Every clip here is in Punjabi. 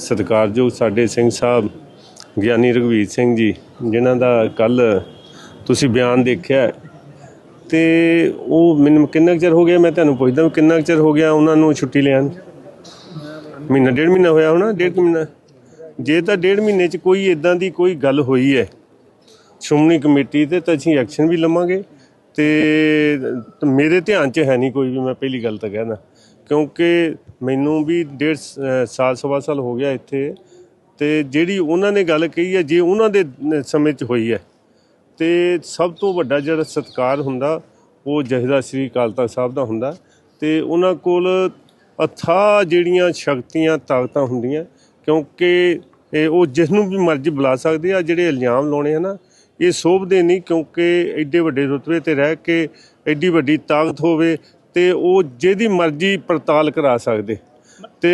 ਸਤਿਕਾਰਯੋਗ ਸਾਡੇ ਸਿੰਘ ਸਾਹਿਬ ਗਿਆਨੀ ਰਘਵੀਰ ਸਿੰਘ ਜੀ ਜਿਨ੍ਹਾਂ ਦਾ ਕੱਲ ਤੁਸੀਂ ਬਿਆਨ ਦੇਖਿਆ ਹੈ, ਤੇ ਉਹ ਮੈਨੂੰ ਕਿੰਨਾ ਕੁ ਚਿਰ ਹੋ ਗਿਆ ਮੈਂ ਤੁਹਾਨੂੰ ਪੁੱਛਦਾ ਵੀ ਕਿੰਨਾ ਕੁ ਚਿਰ ਹੋ ਗਿਆ ਉਹਨਾਂ ਨੂੰ ਛੁੱਟੀ ਲਿਆਂ ਮਹੀਨਾ ਡੇਢ ਮਹੀਨਾ ਹੋਇਆ ਹੋਣਾ? ਡੇਢ ਕੁ ਮਹੀਨਾ? ਜੇ ਤਾਂ ਡੇਢ ਮਹੀਨੇ 'ਚ ਕੋਈ ਇਦਾਂ ਦੀ ਕੋਈ ਗੱਲ ਹੋਈ ਹੈ ਸ਼੍ਰੋਮਣੀ ਕਮੇਟੀ ਤੇ ਤਾਂ ਅਸੀਂ ਐਕਸ਼ਨ ਵੀ ਲਵਾਂਗੇ ਤੇ ਤੇ ਮੇਰੇ ਧਿਆਨ 'ਚ ਹੈ ਨਹੀਂ ਕੋਈ ਵੀ ਮੈਂ ਪਹਿਲੀ ਗੱਲ ਤਾਂ ਕਹਿਣਾ ਕਿਉਂਕਿ ਮੈਨੂੰ ਵੀ ਡੇਢ ਸ- ਸਾਲ, ਸਵਾ ਸਾਲ ਹੋ ਗਿਆ ਇੱਥੇ ਤੇ ਜਿਹੜੀ ਉਹਨਾਂ ਨੇ ਗੱਲ ਕਹੀ ਹੈ, ਜੇ ਉਹਨਾਂ ਦੇ ਸਮੇਂ 'ਚ ਹੋਈ ਹੈ, ਤੇ ਸਭ ਤੋਂ ਵੱਡਾ ਜਿਹੜਾ ਸਤਕਾਰ ਹੁੰਦਾ, ਉਹ ਜਹਦਾ ਸ੍ਰੀ ਅਕਾਲ ਤਖਤ ਸਾਹਿਬ ਦਾ ਹੁੰਦਾ ਤੇ ਉਹਨਾਂ ਕੋਲ ਅਥਾਹ ਜਿਹੜੀਆਂ ਸ਼ਕਤੀਆਂ, ਤਾਕਤਾਂ ਹੁੰਦੀਆਂ, ਕਿਉਂਕਿ ਇਹ ਉਹ ਜਿਸ ਨੂੰ ਵੀ ਮਰਜ਼ੀ ਬੁਲਾ ਸਕਦੇ ਆ, ਜਿਹੜੇ ਇਲਜ਼ਾਮ ਲਾਉਣੇ ਹਨ, ਇਹ ਸੋਭਦੇ ਨਹੀਂ ਕਿਉਂਕਿ ਐਡੇ ਵੱਡੇ ਰੁਤਬੇ ਤੇ ਰਹਿ ਕੇ ਐਡੀ ਵੱਡੀ ਤਾਕਤ ਹੋਵੇ ਤੇ ਉਹ ਜਿਹਦੀ ਮਰਜ਼ੀ ਪੜਤਾਲ ਕਰਾ ਸਕਦੇ। ਤੇ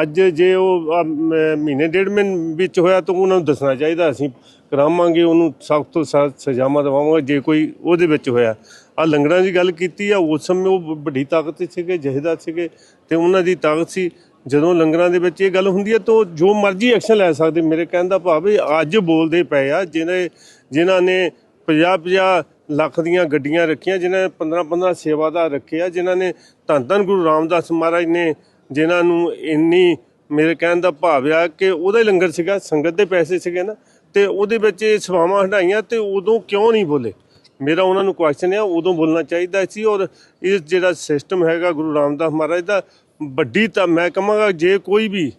ਅੱਜ ਜੇ ਉਹ ਮਹੀਨੇ ਡੇਢ ਮਹੀਨੇ ਵਿੱਚ ਹੋਇਆ ਤਾਂ ਉਹਨਾਂ ਨੂੰ ਦੱਸਣਾ ਚਾਹੀਦਾ, ਅਸੀਂ ਕਰਾਵਾਂਗੇ, ਉਹਨੂੰ ਸਖਤ ਤੋਂ ਸਖਤ ਸਜ਼ਾਵਾਂ ਦਵਾਵਾਂਗੇ, ਜੇ ਕੋਈ ਉਹਦੇ ਵਿੱਚ ਹੋਇਆ। ਆ ਲੰਗੜਾਂ ਦੀ ਗੱਲ ਕੀਤੀ ਆ, ਉਸ ਸਮੇਂ ਉਹ ਵੱਡੀ ਤਾਕਤ ਸੀਗੇ ਜਹੇਦਾਰ ਸੀਗੇ, ਤੇ ਉਹਨਾਂ ਦੀ ਤਾਕਤ ਸੀ। ਜਦੋਂ ਲੰਗਰਾਂ ਦੇ ਵਿੱਚ ਇਹ ਗੱਲ ਹੁੰਦੀ ਹੈ ਤਾਂ ਉਹ ਜੋ ਮਰਜ਼ੀ ਐਕਸ਼ਨ ਲੈ ਸਕਦੇ। ਮੇਰੇ ਕਹਿਣ ਦਾ ਭਾਵ ਇਹ ਅੱਜ ਬੋਲਦੇ ਪਏ ਆ, ਜਿਹਨੇ ਜਿਨ੍ਹਾਂ ਨੇ 50 50 ਲੱਖ ਦੀਆਂ ਗੱਡੀਆਂ ਰੱਖੀਆਂ, ਜਿਨ੍ਹਾਂ ਨੇ 15 15 ਸੇਵਾਦਾਰ ਰੱਖਿਆ ਆ ਜਿਨ੍ਹਾਂ ਨੇ ਧੰਨ ਧੰਨ ਗੁਰੂ ਰਾਮਦਾਸ ਮਹਾਰਾਜ ਨੇ ਜਿਨ੍ਹਾਂ ਨੂੰ ਇੰਨੀ ਮੇਰੇ ਕਹਿਣ ਦਾ ਭਾਵ ਆ ਕਿ ਉਹਦਾ ਹੀ ਲੰਗਰ ਸੀਗਾ, ਸੰਗਤ ਦੇ ਪੈਸੇ ਸੀਗੇ ਨਾ, ਤੇ ਉਹਦੇ ਵਿੱਚ ਇਹ ਸਵਾਵਾਂ ਹਟਾਈਆਂ ਤੇ ਉਦੋਂ ਕਿਉਂ ਨਹੀਂ ਬੋਲੇ? ਮੇਰਾ ਉਹਨਾਂ ਨੂੰ ਕੁਐਸਚਨ ਆ, ਉਦੋਂ ਬੋਲਣਾ ਚਾਹੀਦਾ ਸੀ ਔਰ ਇਹ ਜਿਹੜਾ ਸਿਸਟਮ ਹੈਗਾ ਗੁਰੂ ਰਾਮਦਾਸ ਮਹਾਰਾਜ ਦਾ, ਵੱਡੀ ਤਾਂ ਮੈਂ ਕਹਾਂਗਾ ਜੇ ਕੋਈ ਵੀ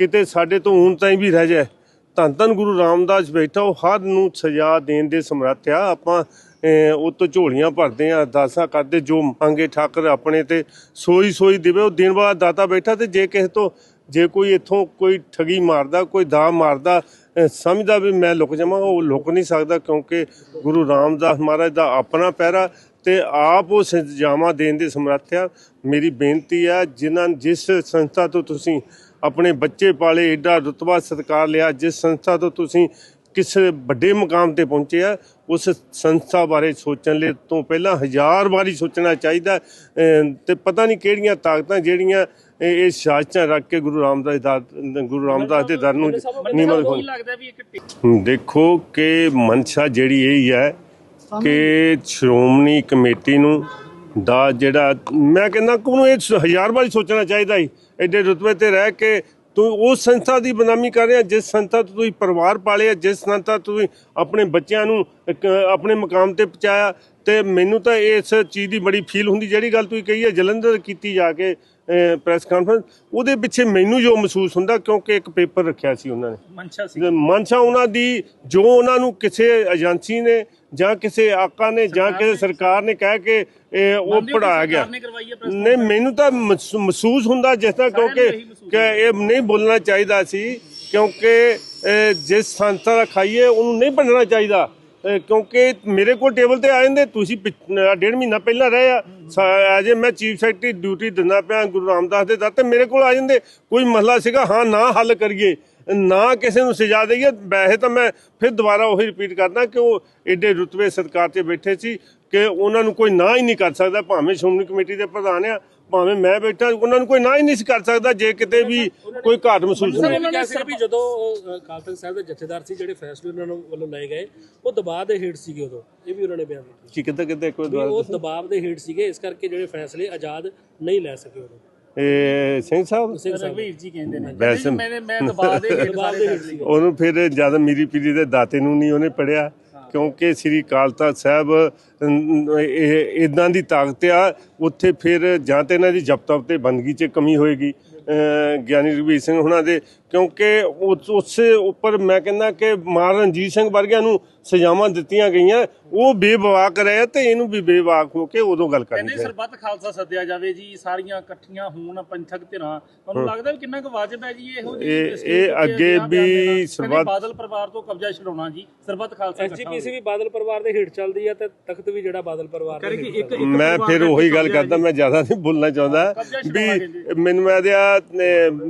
ਕਿਤੇ ਸਾਡੇ ਤੋਂ ਹੁਣ ਤਾਈਂ ਵੀ ਰਹਿ ਜਾਏ, ਧੰਨ ਧੰਨ ਗੁਰੂ ਰਾਮਦਾਸ ਬੈਠਾ, ਉਹ ਹਰ ਨੂੰ ਸਜ਼ਾ ਦੇਣ ਦੇ ਸਮਰੱਥ ਆ, ਆਪਾਂ ਉਹ ਤੋਂ ਝੋਲੀਆਂ ਭਰਦੇ ਆ ਅਰਦਾਸਾਂ ਕਰਦੇ ਜੋ ਮੰਗੇ ਠਾਕਰ ਆਪਣੇ ਤੇ ਸੋਈ ਸੋਈ ਦੇਵੇ, ਉਹ ਦਿਨ ਬਾਅਦ ਦਾਤਾ ਬੈਠਾ ਤੇ ਜੇ ਕਿਸੇ ਤੋਂ, ਜੇ ਕੋਈ ਇੱਥੋਂ ਕੋਈ ਠਗੀ ਮਾਰਦਾ, ਕੋਈ ਦਾ ਮਾਰਦਾ ਸਮਝਦਾ ਵੀ ਮੈਂ ਲੁਕ ਜਾਵਾਂ, ਉਹ ਲੁਕ ਨਹੀਂ ਸਕਦਾ ਕਿਉਂਕਿ ਗੁਰੂ ਰਾਮਦਾਸ ਮਹਾਰਾਜ ਦਾ ਆਪਣਾ ਪਹਿਰਾ ਤੇ ਆਪ ਉਹ ਸਜ਼ਾਵਾਂ ਦੇਣ ਦੇ ਸਮਰੱਥ ਆ। ਮੇਰੀ ਬੇਨਤੀ ਆ, ਜਿਨ੍ਹਾਂ, ਜਿਸ ਸੰਸਥਾ ਤੋਂ ਤੁਸੀਂ ਆਪਣੇ ਬੱਚੇ ਪਾਲੇ, ਏਡਾ ਰੁਤਬਾ ਸਤਕਾਰ ਲਿਆ, ਜਿਸ ਸੰਸਥਾ ਤੋਂ ਤੁਸੀਂ ਕਿਸੇ ਵੱਡੇ ਮੁਕਾਮ ਤੇ ਪਹੁੰਚੇ ਆ ਉਸ ਸੰਸਥਾ ਬਾਰੇ ਸੋਚਣ ਲਈ ਤੋਂ ਪਹਿਲਾਂ ਹਜ਼ਾਰ ਵਾਰੀ ਸੋਚਣਾ ਚਾਹੀਦਾ ਤੇ ਪਤਾ ਨਹੀਂ ਕਿਹੜੀਆਂ ਤਾਕਤਾਂ ਜਿਹੜੀਆਂ ਇਹ ਸ਼ਾਸਤਾਂ ਰੱਖ ਕੇ ਗੁਰੂ ਰਾਮਦਾਸ ਦਾ ਗੁਰੂ ਰਾਮਦਾਸ ਦੇ ਦਰ ਨੂੰ ਵੀ ਇੱਕ ਦੇਖੋ ਕਿ ਮਨਸ਼ਾ ਜਿਹੜੀ ਇਹ ਹੀ ਹੈ ਕਿ ਸ਼੍ਰੋਮਣੀ ਕਮੇਟੀ ਨੂੰ ਦਾ ਜਿਹੜਾ ਮੈਂ ਕਹਿੰਦਾ ਕਿ ਉਹਨੂੰ ਇਹ ਹਜ਼ਾਰ ਵਾਰੀ ਸੋਚਣਾ ਚਾਹੀਦਾ ਹੀ ਐਡੇ ਰੁਤਬੇ ਤੇ ਰਹਿ ਕੇ ਤੂੰ ਉਸ ਸੰਸਥਾ ਦੀ ਬਦਨਾਮੀ ਕਰ ਰਿਹਾ ਜਿਸ ਸੰਸਥਾ ਤੋਂ ਤੁਸੀਂ ਪਰਿਵਾਰ ਪਾਲਿਆ ਜਿਸ ਸੰਸਥਾ ਤੋਂ ਤੁਸੀਂ ਆਪਣੇ ਬੱਚਿਆਂ ਨੂੰ ਆਪਣੇ ਮਕਾਮ ਤੇ ਪਹੁੰਚਾਇਆ। ਤੇ ਮੈਨੂੰ ਤਾਂ ਇਸ ਚੀਜ਼ ਦੀ ਬੜੀ ਫੀਲ ਹੁੰਦੀ ਜਿਹੜੀ ਗੱਲ ਤੁਸੀਂ ਕਹੀ ਹੈ ਜਲੰਧਰ ਕੀਤੀ ਜਾ ਕੇ ਪ੍ਰੈਸ ਕਾਨਫਰੰਸ ਉਹਦੇ ਪਿੱਛੇ ਮੈਨੂੰ ਜੋ ਮਹਿਸੂਸ ਹੁੰਦਾ ਕਿਉਂਕਿ ਇੱਕ ਪੇਪਰ ਰੱਖਿਆ ਸੀ ਉਹਨਾਂ ਨੇ। ਮਨਸ਼ਾ ਸੀ। ਮਨਸ਼ਾ ਉਹਨਾਂ ਦੀ ਜੋ ਉਹਨਾਂ ਨੂੰ ਕਿਸੇ ਏਜੰਸੀ ਨੇ ਜਾਂ ਕਿਸੇ ਆਕਾ ਨੇ ਜਾਂ ਕਿਸੇ ਸਰਕਾਰ ਨੇ ਕਹਿ ਕੇ ਇਹ ਉਹ ਪੜਾਇਆ ਗਿਆ। ਸਰਕਾਰ ਨਹੀਂ ਮੈਨੂੰ ਤਾਂ ਮਹਿਸ- ਮਹਿਸੂਸ ਹੁੰਦਾ ਜਿਸ ਤਰ੍ਹਾਂ ਕਿਉਂਕਿ ਕਿ ਇਹ ਨਹੀਂ ਬੋਲਣਾ ਚਾਹੀਦਾ ਸੀ ਕਿਉਂਕਿ ਜਿਸ ਸੰਸਥਾ ਦਾ ਖਾਈਏ ਉਹਨੂੰ ਨਹੀਂ ਬਣਨਾ ਚਾਹੀਦਾ। ਕਿਉਂਕਿ ਮੇਰੇ ਕੋਲ ਟੇਬਲ ਤੇ ਆ ਜਾਂਦੇ ਤੁਸੀਂ ਡੇਢ ਮਹੀਨਾ ਪਹਿਲਾਂ ਰਹੇ ਆ। ਅਜੇ ਮੈਂ ਚੀਫ ਸੈਕਟਰੀ ਡਿਊਟੀ ਦਿੰਦਾ ਪਿਆ ਗੁਰੂ ਰਾਮਦਾਸ ਦੇ ਦਰ ਤੇ ਮੇਰੇ ਕੋਲ ਆ ਜਾਂਦੇ। ਕੋਈ ਮਸਲਾ ਸੀਗਾ ਹਾਂ ਨਾ ਹੱਲ ਕਰੀਏ ਨਾ ਕਿਸੇ ਨੂੰ ਸਜ਼ਾ ਦਈਏ। ਵੈਸੇ ਤਾਂ ਮੈਂ ਫਿਰ ਦੁਬਾਰਾ ਉਹੀ ਰਿਪੀਟ ਕਰਦਾ ਕਿ ਉਹ ਏਡੇ ਰੁਤਬੇ ਸਤਕਾਰ ਤੇ ਬੈਠੇ ਸੀ। ਕਿ ਉਹਨਾਂ ਨੂੰ ਕੋਈ ਨਾ ਹੀ ਨਹੀਂ ਕਰ ਸਕਦਾ ਭਾਵੇਂ ਸ਼੍ਰੋਮਣੀ ਕਮੇਟੀ ਦੇ ਪ੍ਰਧਾਨ ਆ ਭਾਵੇਂ ਮੈਂ ਬੈਠਾ ਉਹਨਾਂ ਨੂੰ ਕੋਈ ਨਾ ਹੀ ਨਹੀਂ ਕਰ ਸਕਦਾ ਜੇ ਕਿਤੇ ਵੀ ਕੋਈ ਘਾਟ ਮਹਿਸੂਸ ਉਹਨਾਂ ਹੋਵੇ। ਨੇ ਕਿਹਾ ਸੀ ਵੀ ਜਦੋਂ ਅਕਾਲ ਤਖਤ ਸਾਹਿਬ ਦੇ ਜਥੇਦਾਰ ਸੀ ਜਿਹੜੇ ਫੈਸਲੇ ਉਹਨਾਂ ਨੂੰ ਵੱਲੋਂ ਲਏ ਗਏ ਉਹ ਦਬਾਅ ਦੇ ਹੇਠ ਸੀਗੇ ਉਦੋਂ। ਇਹ ਵੀ ਉਹਨਾਂ ਨੇ ਬਿਆਨ ਦਿੱਤਾ। ਕਿ ਕਿਤੇ ਕਿਤੇ ਕੋਈ ਦੁਆਰਾ ਉਹ ਦਬਾਅ ਦੇ ਹੇਠ ਸੀਗੇ ਇਸ ਕਰਕੇ ਜਿਹੜੇ ਫੈਸਲੇ ਆਜ਼ਾਦ ਨਹੀਂ ਲੈ ਸਕੇ ਉਦੋਂ। ਇਹ ਸਿੰਘ ਸਾਹਿਬ? ਰਘਵੀਰ ਜੀ ਕਹਿੰਦੇ ਨੇ। ਮੈਂ ਮੈਂ ਦਬਾਅ ਦੇ ਹੇਠ ਉਹਨੂੰ ਫਿਰ ਜ਼ਿਆਦਾ ਮੀਰੀ ਪੀਰੀ ਦੇ ਦਾਤੇ ਨੂੰ ਨਹੀਂ ਉਹਨੇ ਪੜਿਆ ਕਿਉਂਕਿ ਸ੍ਰੀ ਅਕਾਲ ਤਖਤ ਸਾਹਿਬ ਇਹ ਇਦਾਂ ਦੀ ਤਾਕਤ ਆ, ਉੱਥੇ ਫਿਰ ਜਾਂ ਤੇ ਇਹਨਾਂ ਦੀ ਜਪਤਪ ਤੇ ਬੰਦਗੀ 'ਚ ਕਮੀ ਹੋਏਗੀ ਗਿਆਨੀ ਰਵੀਰ ਸਿੰਘ ਹੁਣਾਂ ਦੇ, ਕਿਉਂਕਿ ਉਸ- ਉਸੇ ਉੱਪਰ ਮੈਂ ਕਹਿੰਦਾ ਕਿ ਮਹਾਰਾਜਾ ਰਣਜੀਤ ਸਿੰਘ ਵਰਗਿਆਂ ਨੂੰ ਸਜ਼ਾਵਾਂ ਦਿੱਤੀਆਂ ਗਈਆਂ ਉਹ ਬੇਬਵਾਕ ਰਹੇ ਤੇ ਇਹਨੂੰ ਵੀ ਬੇਵਾਕ ਹੋ ਕੇ ਉਦੋਂ ਗੱਲ ਕਰਨੀ ਚਾਹੀਦੀ। ਸਰਬੱਤ ਖਾਲਸਾ ਸੱਦਿਆ ਜਾਵੇ ਜੀ ਸਾਰੀਆਂ ਇਕੱਠੀਆਂ ਹੋਣ ਪੰਥਕ ਧਿਰਾਂ। ਤੁਹਾਨੂੰ ਲੱਗਦਾ ਵੀ ਕਿੰਨਾ ਕੁ ਵਾਜਬ ਹੈ ਜੀ ਇਹੋ? ਜਿਹੀ ਇਹ- ਅੱਗੇ ਵੀ ਸਰਬੱਤ- ਬਾਦਲ ਪਰਿਵਾਰ ਤੋਂ ਕਬਜ਼ਾ ਛਡਾਉਣਾ ਜੀ ਸਰਬੱਤ ਖਾਲਸਾ ਐਸਜੀਪੀਸੀ ਵੀ ਬਾਦਲ ਪਰਿਵਾਰ ਦੇ ਹੇਠ ਚੱਲਦੀ ਹੈ ਤੇ ਤਖਤ ਵੀ ਜਿਹੜਾ ਬਾਦਲ ਪਰਿਵਾਰ ਦੇ ਮੈਂ ਫਿਰ ਉਹੀ ਗੱਲ ਕਰਦਾ ਮੈਂ ਜ਼ਿਆਦਾ ਨਹੀਂ ਬੋਲਣਾ ਚਾਹੁੰਦਾ ਵੀ ਮੈਨੂੰ ਦਿਆ